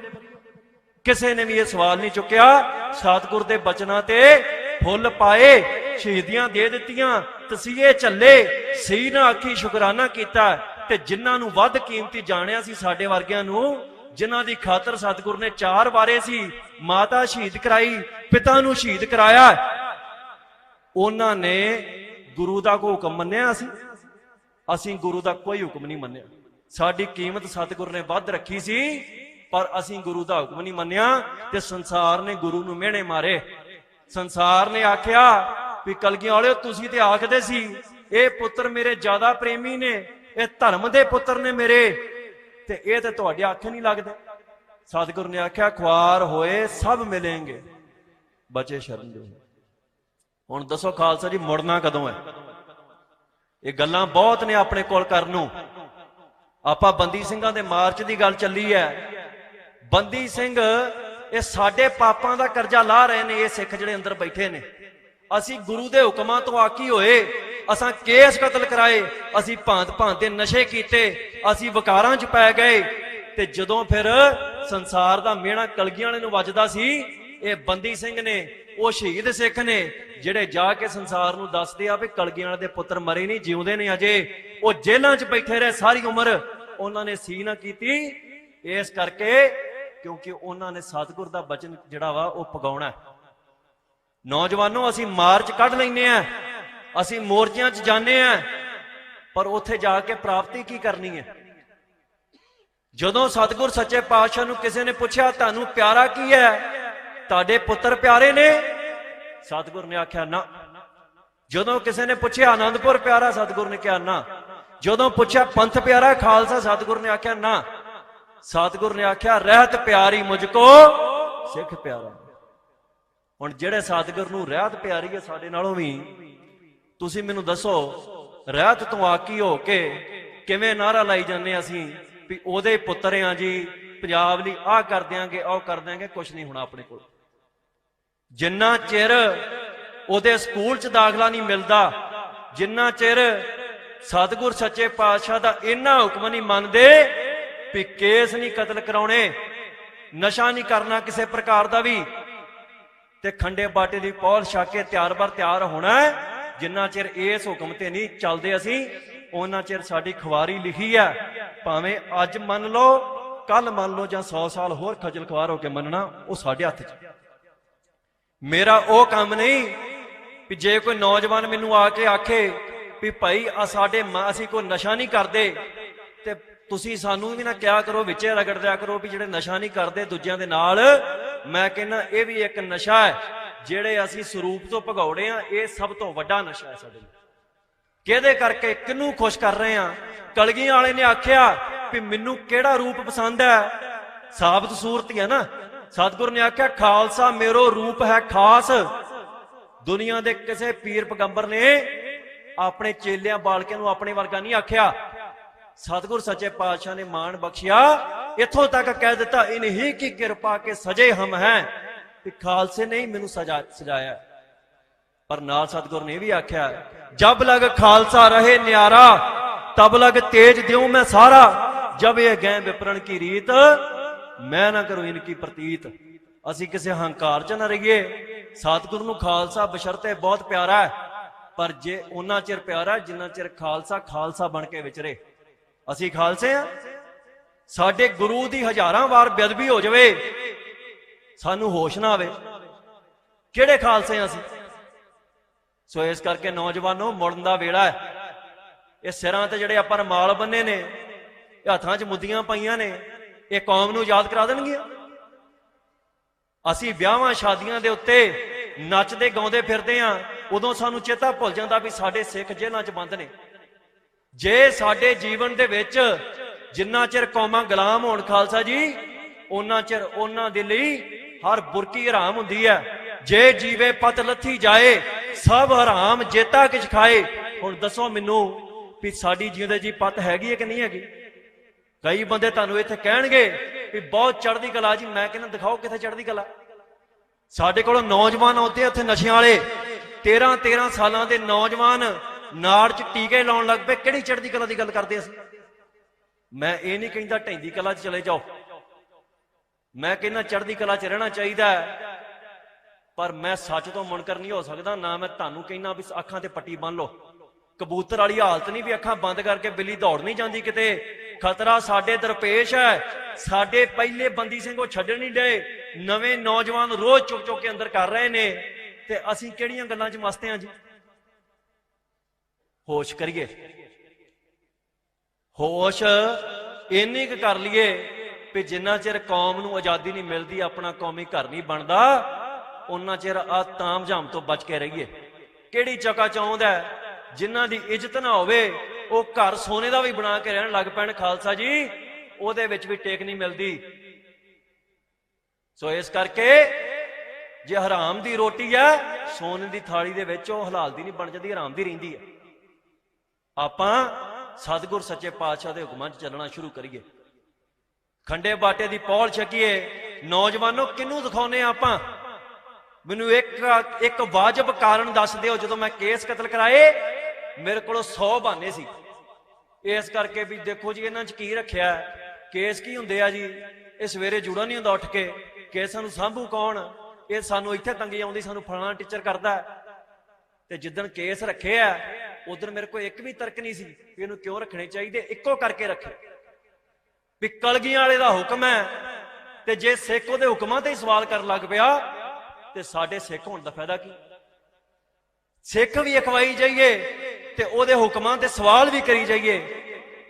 ਕਿਸੇ ਨੇ ਵੀ ਇਹ ਸਵਾਲ ਨਹੀਂ ਚੁੱਕਿਆ, ਸਤਿਗੁਰ ਦੇ ਬਚਨਾਂ ਤੇ ਫੁੱਲ ਪਾਏ, ਸ਼ਹੀਦੀਆਂ ਦੇ ਦਿੱਤੀਆਂ, ਤਸੀਹੇ ਚੱਲੇ ਸਹੀ ਨਾ ਆਖੀ ਸ਼ੁਕਰਾਨਾ ਕੀਤਾ ਤੇ ਜਿਨ੍ਹਾਂ ਨੂੰ ਵੱਧ ਕੀਮਤੀ ਜਾਣਿਆ ਸੀ ਸਾਡੇ ਵਰਗਿਆਂ ਨੂੰ, ਜਿਨ੍ਹਾਂ ਦੀ ਖਾਤਰ ਸਤਿਗੁਰ ਨੇ ਚਾਰ ਵਾਰੇ ਸੀ, ਮਾਤਾ ਸ਼ਹੀਦ ਕਰਾਈ, ਪਿਤਾ ਨੂੰ ਸ਼ਹੀਦ ਕਰਾਇਆ। ਉਹਨਾਂ ਨੇ ਗੁਰੂ ਦਾ ਕੋਈ ਹੁਕਮ ਮੰਨਿਆ ਅਸੀਂ ਅਸੀਂ ਗੁਰੂ ਦਾ ਕੋਈ ਹੁਕਮ ਨਹੀਂ ਮੰਨਿਆ। ਸਾਡੀ ਕੀਮਤ ਸਤਿਗੁਰ ਨੇ ਵੱਧ ਰੱਖੀ ਸੀ। ਪਰ ਅਸੀਂ ਗੁਰੂ ਦਾ ਹੁਕਮ ਨਹੀਂ ਮੰਨਿਆ ਤੇ ਸੰਸਾਰ ਨੇ ਗੁਰੂ ਨੂੰ ਮਿਹਣੇ ਮਾਰੇ। ਸੰਸਾਰ ਨੇ ਆਖਿਆ ਵੀ ਕਲਗੀਆਂ ਵਾਲਿਓ, ਤੁਸੀਂ ਤੇ ਆਖਦੇ ਸੀ, ਇਹ ਪੁੱਤਰ ਮੇਰੇ ਜ਼ਿਆਦਾ ਪ੍ਰੇਮੀ ਨੇ, ਇਹ ਧਰਮ ਦੇ ਪੁੱਤਰ ਨੇ ਮੇਰੇ, ਤੇ ਇਹ ਤੇ ਤੁਹਾਡੇ ਆਖੇ ਨਹੀਂ ਲੱਗਦੇ। ਸਤਿਗੁਰ ਨੇ ਆਖਿਆ, ਖੁਆਰ ਹੋਏ, ਸਭ ਮਿਲेंगे ਬਚੇ ਸ਼ਰਨ ਦੇ। ਹੁਣ ਦੱਸੋ ਖਾਲਸਾ ਜੀ, ਮੁੜਨਾ ਕਦੋਂ ਹੈ? ਇਹ ਗੱਲਾਂ ਬਹੁਤ ਨੇ ਆਪਣੇ ਕੋਲ ਕਰਨ ਨੂੰ। ਆਪਾਂ ਬੰਦੀ ਸਿੰਘਾਂ ਦੇ ਮਾਰਚ ਦੀ ਗੱਲ ਚੱਲੀ ਹੈ। ਬੰਦੀ ਸਿੰਘ, ਇਹ ਸਾਡੇ ਪਾਪਾਂ ਦਾ ਕਰਜ਼ਾ ਲਾ ਰਹੇ ਨੇ, ਇਹ ਸਿੱਖ ਜਿਹੜੇ ਅੰਦਰ ਬੈਠੇ ਨੇ। ਅਸੀਂ ਗੁਰੂ ਦੇ ਹੁਕਮਾਂ ਤੋਂ ਆਕੀ ਹੋਏ, ਅਸਾਂ ਕੇਸ ਕਤਲ ਕਰਾਏ, ਅਸੀਂ ਭਾਂਤ ਭਾਂਤ ਦੇ ਨਸ਼ੇ ਕੀਤੇ, ਅਸੀਂ ਵਕਾਰਾਂ 'ਚ ਪੈ ਗਏ, ਤੇ ਜਦੋਂ ਫਿਰ ਸੰਸਾਰ ਦਾ ਮਿਹਣਾ ਕਲਗੀਆਂ ਵਾਲੇ ਨੂੰ ਵੱਜਦਾ ਸੀ, ਇਹ ਬੰਦੀ ਸਿੰਘ ਨੇ, ਉਹ ਸ਼ਹੀਦ ਸਿੱਖ ਨੇ, ਜਿਹੜੇ ਜਾ ਕੇ ਸੰਸਾਰ ਨੂੰ ਦੱਸਦੇ ਆ ਵੀ ਕਲਗੀਆਂ ਵਾਲੇ ਦੇ ਪੁੱਤਰ ਮਰੇ ਨਹੀਂ, ਜਿਉਂਦੇ ਨੇ ਅਜੇ, ਉਹ ਜੇਲ੍ਹਾਂ 'ਚ ਬੈਠੇ ਰਹੇ, ਸਾਰੀ ਉਮਰ ਉਹਨਾਂ ਨੇ ਸੀ ਨਾ ਕੀਤੀ, ਇਸ ਕਰਕੇ ਕਿਉਂਕਿ ਉਹਨਾਂ ਨੇ ਸਤਿਗੁਰ ਦਾ ਬਚਨ ਜਿਹੜਾ ਵਾ ਉਹ ਪਗਾਉਣਾ ਹੈ। ਨੌਜਵਾਨੋ, ਅਸੀਂ ਮਾਰਚ ਕੱਢ ਲੈਨੇ ਆ ਅਸੀਂ ਮੋਰਚਿਆਂ 'ਚ ਜਾਂਦੇ ਆ ਪਰ ਉੱਥੇ ਜਾ ਕੇ ਪ੍ਰਾਪਤੀ ਕੀ ਕਰਨੀ ਹੈ? ਜਦੋਂ ਸਤਿਗੁਰ ਸੱਚੇ ਪਾਤਸ਼ਾਹ ਨੂੰ ਕਿਸੇ ਨੇ ਪੁੱਛਿਆ, ਤੁਹਾਨੂੰ ਪਿਆਰਾ ਕੀ ਹੈ? ਤੁਹਾਡੇ ਪੁੱਤਰ ਪਿਆਰੇ ਨੇ? ਸਤਿਗੁਰ ਨੇ ਆਖਿਆ, ਨਾ। ਜਦੋਂ ਕਿਸੇ ਨੇ ਪੁੱਛਿਆ, ਆਨੰਦਪੁਰ ਪਿਆਰਾ? ਸਤਿਗੁਰ ਨੇ ਕਿਹਾ, ਨਾ। ਜਦੋਂ ਪੁੱਛਿਆ, ਪੰਥ ਪਿਆਰਾ ਖਾਲਸਾ ਸਤਿਗੁਰ ਨੇ ਆਖਿਆ, ਨਾ। ਸਤਿਗੁਰ ਨੇ ਆਖਿਆ, ਰਹਿਤ ਪਿਆਰੀ ਮੁਝ ਕੋ ਸਿੱਖ ਪਿਆਰਾ। ਹੁਣ ਜਿਹੜੇ ਸਤਿਗੁਰ ਨੂੰ ਰਹਿਤ ਪਿਆਰੀ ਹੈ ਸਾਡੇ ਨਾਲੋਂ ਵੀ, ਤੁਸੀਂ ਮੈਨੂੰ ਦੱਸੋ, ਰਹਿਤ ਤੋਂ ਆਕੀ ਹੋ ਕੇ ਕਿਵੇਂ ਨਾਰਾ ਲਾਈ ਜਾਂਦੇ ਅਸੀਂ ਵੀ ਉਹਦੇ ਪੁੱਤਰ ਆ ਜੀ, ਪੰਜਾਬ ਲਈ ਆਹ ਕਰ ਦਿਆਂਗੇ ਉਹ ਕਰ ਦਿਆਂਗੇ ਕੁਝ ਨਹੀਂ ਹੋਣਾ ਆਪਣੇ ਕੋਲ। ਜਿੰਨਾ ਚਿਰ ਉਹਦੇ ਸਕੂਲ 'ਚ ਦਾਖਲਾ ਨਹੀਂ ਮਿਲਦਾ, ਜਿੰਨਾ ਚਿਰ ਸਤਿਗੁਰ ਸੱਚੇ ਪਾਤਸ਼ਾਹ ਦਾ ਇੰਨਾ ਹੁਕਮ ਨਹੀਂ ਮੰਨਦੇ ਵੀ ਕੇਸ ਨਹੀਂ ਕਤਲ ਕਰਾਉਣੇ, ਨਸ਼ਾ ਨਹੀਂ ਕਰਨਾ ਕਿਸੇ ਪ੍ਰਕਾਰ ਦਾ ਵੀ। ਤੇ ਖੰਡੇ ਬਾਟੇ ਦੀ ਪੌਲ ਛੱਕ ਕੇ ਤਿਆਰ ਬਰ ਤਿਆਰ ਹੋਣਾ ਜਿੰਨਾ ਚਿਰ ਇਸ ਹੁਕਮ ਤੇ ਨਹੀਂ ਚੱਲਦੇ ਅਸੀਂ ਉਹਨਾਂ ਚਿਰ ਸਾਡੀ ਖਵਾਰੀ ਲਿਖੀ ਆ ਭਾਵੇਂ ਅੱਜ ਮੰਨ ਲਓ, ਕੱਲ ਮੰਨ ਲਓ ਜਾਂ 100 ਸਾਲ ਹੋਰ ਖਜਲ ਖਵਾਰ ਹੋ ਕੇ ਮੰਨਣਾ, ਉਹ ਸਾਡੇ ਹੱਥ 'ਚ। ਮੇਰਾ ਉਹ ਕੰਮ ਨਹੀਂ ਵੀ ਜੇ ਕੋਈ ਨੌਜਵਾਨ ਮੈਨੂੰ ਆ ਕੇ ਆਖੇ ਵੀ ਭਾਈ ਆ ਸਾਡੇ ਅਸੀਂ ਕੋਈ ਨਸ਼ਾ ਨਹੀਂ ਕਰਦੇ, ਤੇ ਤੁਸੀਂ ਸਾਨੂੰ ਵੀ ਨਾ ਕਿਹਾ ਕਰੋ, ਵਿੱਚੇ ਰਗੜ ਦਿਆ ਕਰੋ ਵੀ ਜਿਹੜੇ ਨਸ਼ਾ ਨਹੀਂ ਕਰਦੇ ਦੂਜਿਆਂ ਦੇ ਨਾਲ। ਮੈਂ ਕਹਿੰਦਾ, ਇਹ ਵੀ ਇੱਕ ਨਸ਼ਾ ਹੈ, ਜਿਹੜੇ ਅਸੀਂ ਸਰੂਪ ਤੋਂ ਭਗੌੜੇ ਆ ਇਹ ਸਭ ਤੋਂ ਵੱਡਾ ਨਸ਼ਾ ਹੈ ਸਾਡੇ ਲਈ। ਕਿਹਦੇ ਕਰਕੇ ਕਿਹਨੂੰ ਖੁਸ਼ ਕਰ ਰਹੇ ਆ ਕਲਗੀਆਂ ਵਾਲੇ ਨੇ ਆਖਿਆ ਵੀ ਮੈਨੂੰ ਕਿਹੜਾ ਰੂਪ ਪਸੰਦ ਹੈ? ਸਾਬਤ ਸੂਰਤ ਹੀ ਹੈ ਨਾ। ਸਤਿਗੁਰ ਨੇ ਆਖਿਆ, ਖਾਲਸਾ ਮੇਰੋ ਰੂਪ ਹੈ ਖਾਸ। ਦੁਨੀਆ ਦੇ ਕਿਸੇ ਪੀਰ ਪੈਗੰਬਰ ਨੇ ਆਪਣੇ ਚੇਲਿਆਂ, ਬਾਲਕਿਆਂ ਨੂੰ ਆਪਣੇ ਵਰਗਾ ਨਹੀਂ ਆਖਿਆ। ਸਤਿਗੁਰ ਸੱਚੇ ਪਾਤਸ਼ਾਹ ਨੇ ਮਾਣ ਬਖਸ਼ਿਆ। ਇੱਥੋਂ ਤੱਕ ਕਹਿ ਦਿੱਤਾ ਇਨਹੀ ਕੀ ਕਿਰਪਾ ਕੇ ਸਜੇ ਹਮ ਹੈ? ਕਿ ਖਾਲਸੇ ਨੇ ਮੈਨੂੰ ਸਜਾ ਸਜਾਇਆ। ਪਰ ਨਾਲ ਸਤਿਗੁਰ ਨੇ ਵੀ ਆਖਿਆ, ਜਬ ਲਗ ਖਾਲਸਾ ਰਹੇ ਨਿਆਰਾ, ਤਬ ਲਗ ਤੇਜ ਦਿਉ ਮੈਂ ਸਾਰਾ। ਜਬ ਇਹ ਗਏ ਵਿਪਰਣ ਕੀ ਰੀਤ, ਮੈਂ ਨਾ ਕਰੂੰ ਇਨਕੀ ਪ੍ਰਤੀਤ। ਅਸੀਂ ਕਿਸੇ ਹੰਕਾਰ ਚ ਨਾ ਰਹੀਏ। ਸਤਿਗੁਰ ਨੂੰ ਖਾਲਸਾ ਬਸ਼ਰਤੇ ਬਹੁਤ ਪਿਆਰਾ ਹੈ। ਪਰ ਜੇ ਉਹਨਾਂ ਚਿਰ ਪਿਆਰਾ ਜਿੰਨਾ ਚਿਰ ਖਾਲਸਾ ਖਾਲਸਾ ਬਣ ਕੇ ਵਿਚਰੇ। ਅਸੀਂ ਖਾਲਸੇ ਆ ਸਾਡੇ ਗੁਰੂ ਦੀ ਹਜ਼ਾਰਾਂ ਵਾਰ ਬੇਅਦਬੀ ਹੋ ਜਾਵੇ, ਸਾਨੂੰ ਹੋਸ਼ ਨਾ ਆਵੇ। ਕਿਹੜੇ ਖਾਲਸੇ ਆ ਅਸੀਂ? ਸੋ ਇਸ ਕਰਕੇ ਨੌਜਵਾਨੋ, ਮੁੜਨ ਦਾ ਵੇਲਾ ਹੈ। ਇਹ ਸਿਰਾਂ ਤੇ ਜਿਹੜੇ ਆਪਾਂ ਰਮਾਲ ਬੰਨੇ ਨੇ, ਇਹ ਹੱਥਾਂ 'ਚ ਮੁੱਦੀਆਂ ਪਾਈਆਂ ਨੇ, ਇਹ ਕੌਮ ਨੂੰ ਯਾਦ ਕਰਾ ਦੇਣਗੀਆਂ। ਅਸੀਂ ਵਿਆਹਾਂ, ਸ਼ਾਦੀਆਂ ਦੇ ਉੱਤੇ ਨੱਚਦੇ, ਗਾਉਂਦੇ ਫਿਰਦੇ ਆਂ ਉਦੋਂ ਸਾਨੂੰ ਚੇਤਾ ਭੁੱਲ ਜਾਂਦਾ ਵੀ ਸਾਡੇ ਸਿੱਖ ਜੇਲ੍ਹਾਂ 'ਚ ਬੰਦ ਨੇ। ਜੇ ਸਾਡੇ ਜੀਵਨ ਦੇ ਵਿੱਚ ਜਿੰਨਾ ਚਿਰ ਕੌਮਾਂ ਗੁਲਾਮ ਹੋਣ, ਖਾਲਸਾ ਜੀ ਉਹਨਾਂ ਚਿਰ ਉਹਨਾਂ ਦੇ ਲਈ ਹਰ ਬੁਰਕੀ ਹਰਾਮ ਹੁੰਦੀ ਹੈ। ਜੇ ਜੀਵੇ ਪਤ ਲੱਥੀ ਜਾਏ, ਸਭ ਹਰਾਮ ਜੇਤਾ ਕਿਛ ਖਾਏ। ਹੁਣ ਦੱਸੋ ਮੈਨੂੰ ਵੀ ਸਾਡੀ ਜਿਉਂਦੇ ਜੀ ਪਤ ਹੈਗੀ ਹੈ ਕਿ ਨਹੀਂ ਹੈਗੀ? ਕਈ ਬੰਦੇ ਤੁਹਾਨੂੰ ਇੱਥੇ ਕਹਿਣਗੇ ਵੀ ਬਹੁਤ ਚੜ੍ਹਦੀ ਕਲਾ ਜੀ, ਮੈਂ ਕਹਿੰਦਾ ਦਿਖਾਓ ਕਿੱਥੇ ਚੜ੍ਹਦੀ ਕਲਾ। ਸਾਡੇ ਕੋਲ ਨੌਜਵਾਨ ਆਉਂਦੇ ਆ ਇੱਥੇ ਨਸ਼ਿਆਂ ਵਾਲੇ। 13 13 ਸਾਲਾਂ ਦੇ ਨੌਜਵਾਨ ਨਾੜ 'ਚ ਟੀਕੇ ਲਾਉਣ ਲੱਗ ਪਏ, ਕਿਹੜੀ ਚੜ੍ਹਦੀ ਕਲਾ ਦੀ ਗੱਲ ਕਰਦੇ ਅਸੀਂ? ਮੈਂ ਇਹ ਨਹੀਂ ਕਹਿੰਦਾ ਢੈਂਦੀ ਕਲਾ 'ਚ ਚਲੇ ਜਾਓ। ਮੈਂ ਕਹਿੰਦਾ ਚੜ੍ਹਦੀ ਕਲਾ 'ਚ ਰਹਿਣਾ ਚਾਹੀਦਾ ਪਰ ਮੈਂ ਸੱਚ ਤੋਂ ਮੁਨਕਰ ਨਹੀਂ ਹੋ ਸਕਦਾ, ਨਾ ਮੈਂ ਤੁਹਾਨੂੰ ਕਹਿੰਦਾ ਵੀ ਅੱਖਾਂ ਤੇ ਪੱਟੀ ਬੰਨ ਲਓ। ਕਬੂਤਰ ਵਾਲੀ ਹਾਲਤ ਨਹੀਂ ਵੀ ਅੱਖਾਂ ਬੰਦ ਕਰਕੇ ਬਿੱਲੀ ਦੌੜ ਨਹੀਂ ਜਾਂਦੀ ਕਿਤੇ। ਖਤਰਾ ਸਾਡੇ ਦਰਪੇਸ਼ ਹੈ। ਸਾਡੇ ਪਹਿਲੇ ਬੰਦੀ ਸਿੰਘ ਉਹ ਛੱਡਣ ਨਹੀਂ ਡਏ। ਨਵੇਂ ਨੌਜਵਾਨ ਰੋਜ਼ ਚੁੱਕ ਚੁੱਕ ਕੇ ਅੰਦਰ ਕਰ ਰਹੇ ਨੇ। ਤੇ ਅਸੀਂ ਕਿਹੜੀਆਂ ਗੱਲਾਂ 'ਚ ਮਸਤੇ ਹਾਂ ਜੀ? ਹੋਸ਼ ਕਰੀਏ। ਹੋਸ਼ ਇੰਨੀ ਕੁ ਕਰ ਲਈਏ ਵੀ ਜਿੰਨਾ ਚਿਰ ਕੌਮ ਨੂੰ ਆਜ਼ਾਦੀ ਨਹੀਂ ਮਿਲਦੀ, ਆਪਣਾ ਕੌਮੀ ਘਰ ਨਹੀਂ ਬਣਦਾ ਉਹਨਾਂ ਚਿਰ ਆ ਤਾਮਝਾਮ ਤੋਂ ਬਚ ਕੇ ਰਹੀਏ। ਕਿਹੜੀ ਚਕਾ ਚਾਹੁੰਦਾ ਜਿਨ੍ਹਾਂ ਦੀ ਇੱਜ਼ਤ ਨਾ ਹੋਵੇ, ਉਹ ਘਰ ਸੋਨੇ ਦਾ ਵੀ ਬਣਾ ਕੇ ਰਹਿਣ ਲੱਗ ਪੈਣ ਖਾਲਸਾ ਜੀ, ਉਹਦੇ ਵਿੱਚ ਵੀ ਟੇਕ ਨਹੀਂ ਮਿਲਦੀ। ਸੋ ਇਸ ਕਰਕੇ ਜੇ ਹਰਾਮ ਦੀ ਰੋਟੀ ਹੈ, ਸੋਨੇ ਦੀ ਥਾਲੀ ਦੇ ਵਿੱਚ ਉਹ ਹਲਾਲ ਦੀ ਨਹੀਂ ਬਣ ਜਾਂਦੀ, ਹਰਾਮ ਦੀ ਰਹਿੰਦੀ ਹੈ। ਆਪਾਂ ਸਤਿਗੁਰ ਸੱਚੇ ਪਾਤਸ਼ਾਹ ਦੇ ਹੁਕਮਾਂ 'ਚ ਚੱਲਣਾ ਸ਼ੁਰੂ ਕਰੀਏ। ਖੰਡੇ ਬਾਟੇ ਦੀ ਪੌਲ ਛਕੀਏ। ਨੌਜਵਾਨੋ, ਕਿਹਨੂੰ ਦਿਖਾਉਨੇ ਆ ਆਪਾਂ? ਮੈਨੂੰ ਇੱਕ ਇੱਕ ਵਾਜਬ ਕਾਰਨ ਦੱਸ ਦਿਓ, ਜਦੋਂ ਮੈਂ ਕੇਸ ਕਤਲ ਕਰਾਏ, ਮੇਰੇ ਕੋਲ 100 ਬਹਾਨੇ ਸੀ। ਇਸ ਕਰਕੇ ਵੀ ਦੇਖੋ ਜੀ, ਇਹਨਾਂ 'ਚ ਕੀ ਰੱਖਿਆ? ਕੇਸ ਕੀ ਹੁੰਦੇ ਆ ਜੀ? ਇਹ ਸਵੇਰੇ ਜੁੜਾ ਨਹੀਂ ਹੁੰਦਾ ਉੱਠ ਕੇ। ਕੇਸਾਂ ਨੂੰ ਸਾਂਭੂ ਕੌਣ? ਇਹ ਸਾਨੂੰ ਇੱਥੇ ਤੰਗੀ ਆਉਂਦੀ, ਸਾਨੂੰ ਫਲਾਣਾ ਟੀਚਰ ਕਰਦਾ। ਹੈ। ਤੇ ਜਿੱਦਣ ਕੇਸ ਰੱਖੇ ਆ ਉਦੋਂ ਮੇਰੇ ਕੋਲ ਇੱਕ ਵੀ ਤਰਕ ਨਹੀਂ ਸੀ ਵੀ ਇਹਨੂੰ ਕਿਉਂ ਰੱਖਣੇ ਚਾਹੀਦੇ? ਇੱਕੋ ਕਰਕੇ ਰੱਖੇ ਵੀ ਕਲਗੀਆਂ ਵਾਲੇ ਦਾ ਹੁਕਮ ਹੈ ਤੇ ਜੇ ਸਿੱਖ ਉਹਦੇ ਹੁਕਮਾਂ ਤੇ ਹੀ ਸਵਾਲ ਕਰਨ ਲੱਗ ਪਿਆ, ਤੇ ਸਾਡੇ ਸਿੱਖ ਹੋਣ ਦਾ ਫਾਇਦਾ ਕੀ? ਸਿੱਖ ਵੀ ਅਖਵਾਈ ਜਾਈਏ ਤੇ ਉਹਦੇ ਹੁਕਮਾਂ ਤੇ ਸਵਾਲ ਵੀ ਕਰੀ ਜਾਈਏ,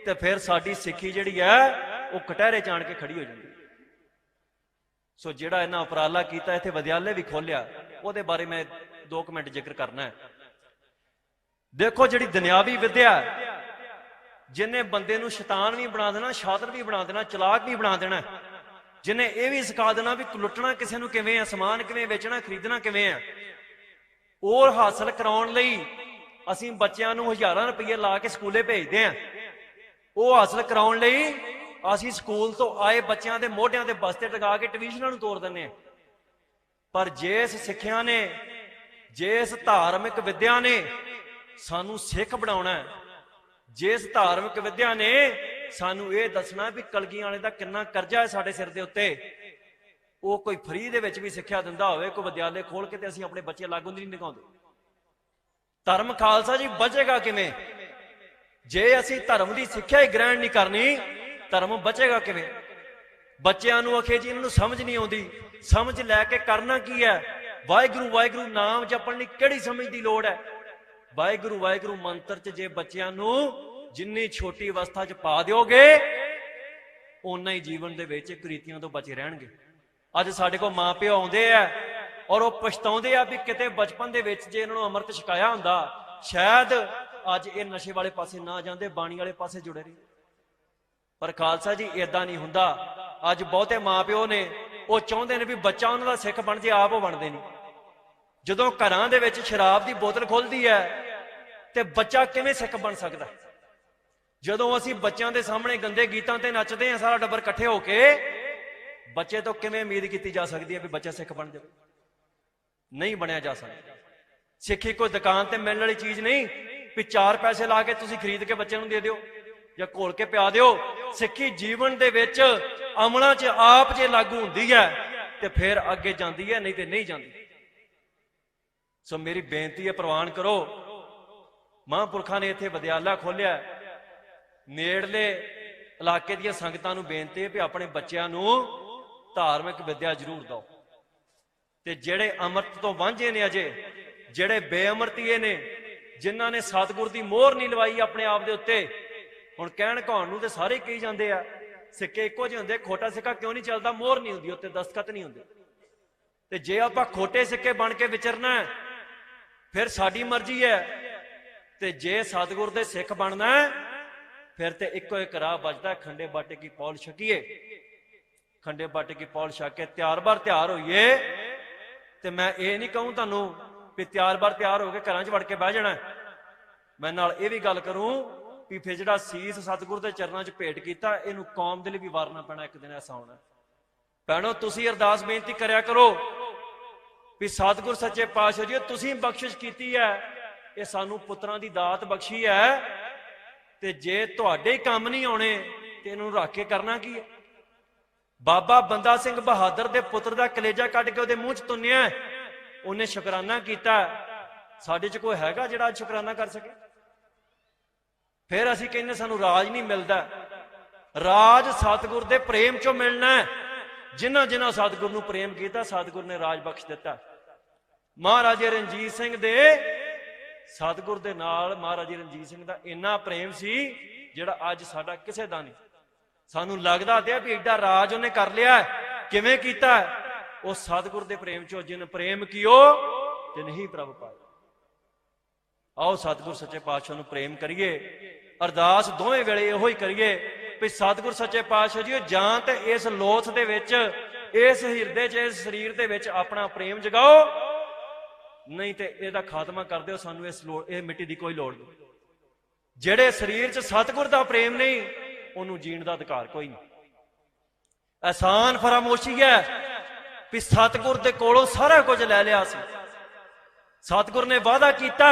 ਤੇ ਫਿਰ ਸਾਡੀ ਸਿੱਖੀ ਜਿਹੜੀ ਹੈ, ਉਹ ਕਟਹਿਰੇ ਜਾਣ ਕੇ ਖੜੀ ਹੋ ਜਾਂਦੀ ਸੋ ਜਿਹੜਾ ਇਹਨਾਂ ਉਪਰਾਲਾ ਕੀਤਾ, ਇੱਥੇ ਵਿਦਿਆਲੇ ਵੀ ਖੋਲਿਆ ਉਹਦੇ ਬਾਰੇ ਮੈਂ 2 ਮਿੰਟ ਜ਼ਿਕਰ ਕਰਨਾ ਹੈ। ਦੇਖੋ ਜਿਹੜੀ ਦੁਨਿਆਵੀ ਵਿਦਿਆ ਹੈ, ਜਿਹਨੇ ਬੰਦੇ ਨੂੰ ਸ਼ੈਤਾਨ ਵੀ ਬਣਾ ਦੇਣਾ ਸ਼ਾਤਰ ਵੀ ਬਣਾ ਦੇਣਾ ਚਲਾਕ ਵੀ ਬਣਾ ਦੇਣਾ ਜਿਹਨੇ ਇਹ ਵੀ ਸਿਖਾ ਦੇਣਾ ਵੀ ਲੁੱਟਣਾ ਕਿਸੇ ਨੂੰ ਕਿਵੇਂ ਆ ਸਮਾਨ ਕਿਵੇਂ ਵੇਚਣਾ ਖਰੀਦਣਾ ਕਿਵੇਂ ਆ ਉਹ ਹਾਸਲ ਕਰਾਉਣ ਲਈ ਅਸੀਂ ਬੱਚਿਆਂ ਨੂੰ ਹਜ਼ਾਰਾਂ ਰੁਪਏ ਲਾ ਕੇ ਸਕੂਲੇ ਭੇਜਦੇ ਆ ਉਹ ਹਾਸਲ ਕਰਾਉਣ ਲਈ ਅਸੀਂ ਸਕੂਲ ਤੋਂ ਆਏ ਬੱਚਿਆਂ ਦੇ ਮੋਢਿਆਂ ਤੇ ਬਸਤੇ ਟਿਕਾ ਕੇ ਟਿਊਸ਼ਨਾਂ ਨੂੰ ਤੋੜ ਦਿੰਦੇ ਆ ਪਰ ਜਿਸ ਸਿੱਖਿਆ ਨੇ ਜਿਸ ਧਾਰਮਿਕ ਵਿਦਿਆ ਨੇ ਸਾਨੂੰ ਸਿੱਖ ਬਣਾਉਣਾ ਹੈ। ਜਿਸ ਧਾਰਮਿਕ ਵਿਦਿਆ ਨੇ ਸਾਨੂੰ ਇਹ ਦੱਸਣਾ ਵੀ ਕਲਗੀਆਂ ਵਾਲੇ ਦਾ ਕਿੰਨਾ ਕਰਜ਼ਾ ਹੈ ਸਾਡੇ ਸਿਰ ਦੇ ਉੱਤੇ। ਉਹ ਕੋਈ ਫਰੀ ਦੇ ਵਿੱਚ ਵੀ ਸਿੱਖਿਆ ਦਿੰਦਾ ਹੋਵੇ, ਕੋਈ ਵਿਦਿਆਲੇ ਖੋਲ ਕੇ ਤੇ ਅਸੀਂ ਆਪਣੇ ਬੱਚੇ ਲਾਗੂ ਨਹੀਂ ਨਿਕਾਉਂਦੇ ਧਰਮ ਖਾਲਸਾ ਜੀ ਬਚੇਗਾ ਕਿਵੇਂ? ਜੇ ਅਸੀਂ ਧਰਮ ਦੀ ਸਿੱਖਿਆ ਹੀ ਗ੍ਰਹਿਣ ਨਹੀਂ ਕਰਨੀ, ਧਰਮ ਬਚੇਗਾ ਕਿਵੇਂ? ਬੱਚਿਆਂ ਨੂੰ ਅਖੇ ਜੀ ਇਹਨਾਂ ਨੂੰ ਸਮਝ ਨਹੀਂ ਆਉਂਦੀ। ਸਮਝ ਲੈ ਕੇ ਕਰਨਾ ਕੀ ਹੈ? ਵਾਹਿਗੁਰੂ ਵਾਹਿਗੁਰੂ ਨਾਮ ਜਪਣ ਲਈ ਕਿਹੜੀ ਸਮਝ ਦੀ ਲੋੜ ਹੈ? ਵਾਹਿਗੁਰੂ ਵਾਹਿਗੁਰੂ ਮੰਤਰ 'ਚ ਜੇ ਬੱਚਿਆਂ ਨੂੰ ਜਿੰਨੀ ਛੋਟੀ ਅਵਸਥਾ 'ਚ ਪਾ ਦਿਓਗੇ, ਓਨਾ ਹੀ ਜੀਵਨ ਦੇ ਵਿੱਚ ਕੁਰੀਤੀਆਂ ਤੋਂ ਬਚੇ ਰਹਿਣਗੇ। ਅੱਜ ਸਾਡੇ ਕੋਲ ਮਾਪਿਓ ਆਉਂਦੇ ਆ ਔਰ ਉਹ ਪਛਤਾਉਂਦੇ ਆ ਵੀ ਕਿਤੇ ਬਚਪਨ ਦੇ ਵਿੱਚ ਜੇ ਇਹਨਾਂ ਨੂੰ ਅੰਮ੍ਰਿਤ ਛਕਾਇਆ ਹੁੰਦਾ, ਸ਼ਾਇਦ ਅੱਜ ਇਹ ਨਸ਼ੇ ਵਾਲੇ ਪਾਸੇ ਨਾ ਜਾਂਦੇ, ਬਾਣੀ ਵਾਲੇ ਪਾਸੇ ਜੁੜੇ ਰਹੇ ਪਰ ਖਾਲਸਾ ਜੀ ਇਦਾਂ ਨਹੀਂ ਹੁੰਦਾ। ਅੱਜ ਬਹੁਤੇ ਮਾਪਿਓ ਨੇ, ਉਹ ਚਾਹੁੰਦੇ ਨੇ ਵੀ ਬੱਚਾ ਉਹਨਾਂ ਦਾ ਸਿੱਖ ਬਣ ਜੇ, ਆਪ ਉਹ ਬਣਦੇ ਨਹੀਂ ਜਦੋਂ ਘਰਾਂ ਦੇ ਵਿੱਚ ਸ਼ਰਾਬ ਦੀ ਬੋਤਲ ਖੁੱਲਦੀ ਹੈ ਤੇ ਬੱਚਾ ਕਿਵੇਂ ਸਿੱਖ ਬਣ ਸਕਦਾ? ਜਦੋਂ ਅਸੀਂ ਬੱਚਿਆਂ ਦੇ ਸਾਹਮਣੇ ਗੰਦੇ ਗੀਤਾਂ ਤੇ ਨੱਚਦੇ ਹਾਂ, ਸਾਰਾ ਟੱਬਰ ਇਕੱਠੇ ਹੋ ਕੇ, ਬੱਚੇ ਤੋਂ ਕਿਵੇਂ ਉਮੀਦ ਕੀਤੀ ਜਾ ਸਕਦੀ ਹੈ ਵੀ ਬੱਚਾ ਸਿੱਖ ਬਣ ਜਾਵੇ? ਨਹੀਂ ਬਣਿਆ ਜਾ ਸਕਦਾ। ਸਿੱਖੀ ਕੋਈ ਦੁਕਾਨ ਤੇ ਮਿਲਣ ਵਾਲੀ ਚੀਜ਼ ਨਹੀਂ, ਵੀ ਚਾਰ ਪੈਸੇ ਲਾ ਕੇ ਤੁਸੀਂ ਖਰੀਦ ਕੇ ਬੱਚੇ ਨੂੰ ਦੇ ਦਿਓ ਜਾਂ ਘੋਲ ਕੇ ਪਿਆ ਦਿਓ। ਸਿੱਖੀ ਜੀਵਨ ਦੇ ਵਿੱਚ ਅਮਲਾਂ 'ਚ ਆਪ ਜੇ ਲਾਗੂ ਹੁੰਦੀ ਹੈ, ਤੇ ਫਿਰ ਅੱਗੇ ਜਾਂਦੀ ਹੈ, ਨਹੀਂ ਤੇ ਨਹੀਂ ਜਾਂਦੀ। ਸੋ ਮੇਰੀ ਬੇਨਤੀ ਹੈ, ਪ੍ਰਵਾਨ ਕਰੋ ਮਹਾਂਪੁਰਖਾਂ ਨੇ ਇੱਥੇ ਵਿਦਿਆਲਾ ਖੋਲਿਆ ਨੇੜਲੇ ਇਲਾਕੇ ਦੀਆਂ ਸੰਗਤਾਂ ਨੂੰ ਬੇਨਤੀ ਹੈ ਵੀ ਆਪਣੇ ਬੱਚਿਆਂ ਨੂੰ ਧਾਰਮਿਕ ਵਿਦਿਆ ਜ਼ਰੂਰ ਦਿਓ। ਤੇ ਜਿਹੜੇ ਅੰਮ੍ਰਿਤ ਤੋਂ ਵਾਂਝੇ ਨੇ ਅਜੇ, ਜਿਹੜੇ ਬੇਅਮਰਤੀਏ ਨੇ, ਜਿਨ੍ਹਾਂ ਨੇ ਸਤਿਗੁਰ ਦੀ ਮੋਹਰ ਨਹੀਂ ਲਵਾਈ ਆਪਣੇ ਆਪ ਦੇ ਉੱਤੇ, ਹੁਣ ਕਹਿਣ ਕਹਾਉਣ ਨੂੰ ਤੇ ਸਾਰੇ ਹੀ ਕਹੀ ਜਾਂਦੇ ਆ, ਸਿੱਕੇ ਇੱਕੋ ਜਿਹੇ ਹੁੰਦੇ, ਖੋਟਾ ਸਿੱਕਾ ਕਿਉਂ ਨਹੀਂ ਚੱਲਦਾ? ਮੋਹਰ ਨਹੀਂ ਹੁੰਦੀ, ਉੱਤੇ ਦਸਤਖਤ ਨਹੀਂ ਹੁੰਦੇ। ਤੇ ਜੇ ਆਪਾਂ ਖੋਟੇ ਸਿੱਕੇ ਬਣ ਕੇ ਵਿਚਰਨਾ ਫਿਰ ਸਾਡੀ ਮਰਜ਼ੀ ਹੈ ਤੇ ਜੇ ਸਤਿਗੁਰ ਦੇ ਸਿੱਖ ਬਣਨਾ ਫਿਰ ਤੇ ਇੱਕੋ ਇੱਕ ਰਾਹ ਬਚਦਾ ਖੰਡੇ ਬਾਟੇ ਕੀ ਪੌਲ ਛਕੀਏ। ਖੰਡੇ ਬਾਟੇ ਕੀ ਪੌਲ ਛਕ ਕੇ ਤਿਆਰ ਬਾਰ ਤਿਆਰ ਹੋਈਏ। ਤੇ ਮੈਂ ਇਹ ਨਹੀਂ ਕਹੂੰ ਤੁਹਾਨੂੰ ਵੀ ਤਿਆਰ ਬਾਰ ਤਿਆਰ ਹੋ ਕੇ ਘਰਾਂ 'ਚ ਵੜ ਕੇ ਬਹਿ ਜਾਣਾ ਹੈ। ਮੈਂ ਨਾਲ ਇਹ ਵੀ ਗੱਲ ਕਰੂੰ ਵੀ ਫਿਰ ਜਿਹੜਾ ਸੀਸ ਸਤਿਗੁਰ ਦੇ ਚਰਨਾਂ 'ਚ ਭੇਟ ਕੀਤਾ, ਇਹਨੂੰ ਕੌਮ ਦੇ ਲਈ ਵੀ ਵਾਰਨਾ ਪੈਣਾ ਇੱਕ ਦਿਨ ਐਸਾ ਹੋਣਾ ਭੈਣੋ, ਤੁਸੀਂ ਅਰਦਾਸ ਬੇਨਤੀ ਕਰਿਆ ਕਰੋ ਵੀ ਸਤਿਗੁਰ ਸੱਚੇ ਪਾਤਸ਼ਾਹ ਜੀ, ਤੁਸੀਂ ਬਖਸ਼ਿਸ਼ ਕੀਤੀ ਹੈ। ਇਹ ਸਾਨੂੰ ਪੁੱਤਰਾਂ ਦੀ ਦਾਤ ਬਖਸ਼ੀ ਹੈ। ਤੇ ਜੇ ਤੁਹਾਡੇ ਕੰਮ ਨਹੀਂ ਆਉਣੇ, ਤੇ ਇਹਨੂੰ ਰੱਖ ਕੇ ਕਰਨਾ ਕੀ ਹੈ? ਬਾਬਾ ਬੰਦਾ ਸਿੰਘ ਬਹਾਦਰ ਦੇ ਪੁੱਤਰ ਦਾ ਕਲੇਜਾ ਕੱਢ ਕੇ ਉਹਦੇ ਮੂੰਹ 'ਚ ਤੁੰਨਿਆ ਉਹਨੇ ਸ਼ੁਕਰਾਨਾ ਕੀਤਾ। ਸਾਡੇ 'ਚ ਕੋਈ ਹੈਗਾ ਜਿਹੜਾ ਅੱਜ ਸ਼ੁਕਰਾਨਾ ਕਰ ਸਕੇ? ਫਿਰ ਅਸੀਂ ਕਹਿੰਦੇ ਸਾਨੂੰ ਰਾਜ ਨਹੀਂ ਮਿਲਦਾ। ਰਾਜ ਸਤਿਗੁਰ ਦੇ ਪ੍ਰੇਮ 'ਚੋਂ ਮਿਲਣਾ ਹੈ। ਜਿਨ੍ਹਾਂ ਜਿਨ੍ਹਾਂ ਸਤਿਗੁਰ ਨੂੰ ਪ੍ਰੇਮ ਕੀਤਾ, ਸਤਿਗੁਰ ਨੇ ਰਾਜ ਬਖਸ਼ ਦਿੱਤਾ। ਮਹਾਰਾਜੇ ਰਣਜੀਤ ਸਿੰਘ ਦੇ ਸਤਿਗੁਰ ਦੇ ਨਾਲ ਮਹਾਰਾਜੇ ਰਣਜੀਤ ਸਿੰਘ ਦਾ ਇੰਨਾ ਪ੍ਰੇਮ ਸੀ, ਜਿਹੜਾ ਅੱਜ ਸਾਡਾ ਕਿਸੇ ਦਾ ਨਹੀਂ। ਸਾਨੂੰ ਲੱਗਦਾ ਤੇ ਵੀ ਐਡਾ ਰਾਜ ਉਹਨੇ ਕਰ ਲਿਆ ਕਿਵੇਂ ਕੀਤਾ ਹੈ? ਉਹ ਸਤਿਗੁਰ ਦੇ ਪ੍ਰੇਮ ਚੋਂ, ਜਿਨ ਪ੍ਰੇਮ ਕੀਓ, ਤੇ ਨਹੀਂ ਪ੍ਰਭ ਪਾਇਆ। ਆਓ ਸਤਿਗੁਰ ਸੱਚੇ ਪਾਤਸ਼ਾਹ ਨੂੰ ਪ੍ਰੇਮ ਕਰੀਏ। ਅਰਦਾਸ ਦੋਵੇਂ ਵੇਲੇ ਇਹੋ ਹੀ ਕਰੀਏ ਵੀ ਸਤਿਗੁਰ ਸੱਚੇ ਪਾਤਸ਼ਾਹ ਜੀ ਜਾਂ ਤੇ ਇਸ ਲੋਥ ਦੇ ਵਿੱਚ, ਇਸ ਹਿਰਦੇ 'ਚ, ਇਸ ਸਰੀਰ ਦੇ ਵਿੱਚ ਆਪਣਾ ਪ੍ਰੇਮ ਜਗਾਓ। ਨਹੀਂ ਤੇ ਇਹਦਾ ਖਾਤਮਾ ਕਰ ਦਿਓ ਸਾਨੂੰ ਇਸ ਲੋੜ, ਇਹ ਮਿੱਟੀ ਦੀ ਕੋਈ ਲੋੜ ਨਹੀਂ। ਜਿਹੜੇ ਸਰੀਰ 'ਚ ਸਤਿਗੁਰ ਦਾ ਪ੍ਰੇਮ ਨਹੀਂ, ਉਹਨੂੰ ਜੀਣ ਦਾ ਅਧਿਕਾਰ ਕੋਈ ਨਹੀਂ। ਆਸਾਨ ਫਰਾਮੋਸ਼ੀ ਹੈ ਵੀ ਸਤਿਗੁਰ ਦੇ ਕੋਲੋਂ ਸਾਰਾ ਕੁਝ ਲੈ ਲਿਆ ਸੀ। ਸਤਿਗੁਰ ਨੇ ਵਾਅਦਾ ਕੀਤਾ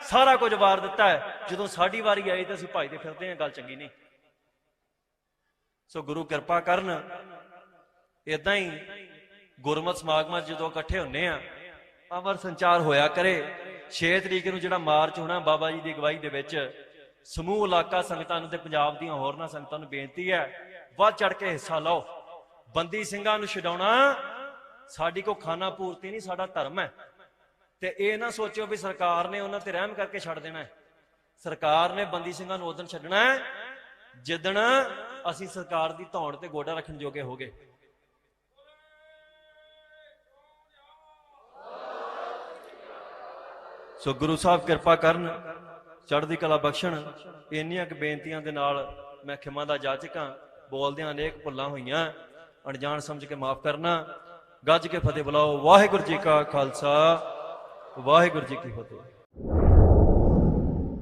ਸਾਰਾ ਕੁਝ ਵਾਰ ਦਿੱਤਾ ਜਦੋਂ ਸਾਡੀ ਵਾਰੀ ਆਈ ਤਾਂ ਅਸੀਂ ਭਜਦੇ ਫਿਰਦੇ ਹਾਂ, ਗੱਲ ਚੰਗੀ ਨਹੀਂ। ਸੋ ਗੁਰੂ ਕਿਰਪਾ ਕਰਨ ਇਦਾਂ ਹੀ ਗੁਰਮਤ ਸਮਾਗਮਾਂ 'ਚ ਜਦੋਂ ਇਕੱਠੇ ਹੁੰਨੇ ਆ ਅਮਰ ਸੰਚਾਰ ਹੋਇਆ ਕਰੇ। 6 ਤਰੀਕ ਨੂੰ ਜਿਹੜਾ ਮਾਰਚ ਹੋਣਾ ਬਾਬਾ ਜੀ ਦੀ ਅਗਵਾਈ ਦੇ ਵਿੱਚ, ਸਮੂਹ ਇਲਾਕਾ ਸੰਗਤਾਂ ਨੂੰ ਤੇ ਪੰਜਾਬ ਦੀਆਂ ਹੋਰਨਾਂ ਸੰਗਤਾਂ ਨੂੰ ਬੇਨਤੀ ਹੈ, ਵੱਧ ਚੜ ਕੇ ਹਿੱਸਾ ਲਓ। ਬੰਦੀ ਸਿੰਘਾਂ ਨੂੰ ਛਡਾਉਣਾ ਸਾਡੀ ਕੋ ਖਾਣਾ ਪੂਰਤੀ ਨਹੀਂ, ਸਾਡਾ ਧਰਮ ਹੈ। ਤੇ ਇਹ ਨਾ ਸੋਚਿਓ ਵੀ ਸਰਕਾਰ ਨੇ ਉਹਨਾਂ ਤੇ ਰਹਿਮ ਕਰਕੇ ਛੱਡ ਦੇਣਾ ਹੈ। ਸਰਕਾਰ ਨੇ ਬੰਦੀ ਸਿੰਘਾਂ ਨੂੰ ਉਦੋਂ ਛੱਡਣਾ ਹੈ ਜਿੱਦਣ ਅਸੀਂ ਸਰਕਾਰ ਦੀ ਧੌਣ ਤੇ ਗੋਡਾ ਰੱਖਣ ਜੋਗੇ ਹੋਗੇ ਸੋ ਗੁਰੂ ਸਾਹਿਬ ਕਿਰਪਾ ਕਰਨ, ਚੜ੍ਹਦੀ ਕਲਾ ਬਖਸ਼ਣ, ਇੰਨੀਆਂ ਕੁ ਬੇਨਤੀਆਂ ਦੇ ਨਾਲ ਮੈਂ ਖਿਮਾ ਦਾ ਜਾਚਕਾਂ ਬੋਲਦਿਆਂ ਅਨੇਕ ਭੁੱਲਾਂ ਹੋਈਆਂ, ਅਣਜਾਣ ਸਮਝ ਕੇ ਮਾਫ ਕਰਨਾ, ਗੱਜ ਕੇ ਫਤਿਹ ਬੁਲਾਓ, ਵਾਹਿਗੁਰੂ ਜੀ ਕਾ ਖਾਲਸਾ, ਵਾਹਿਗੁਰੂ ਜੀ ਕੀ ਫਤਿਹ।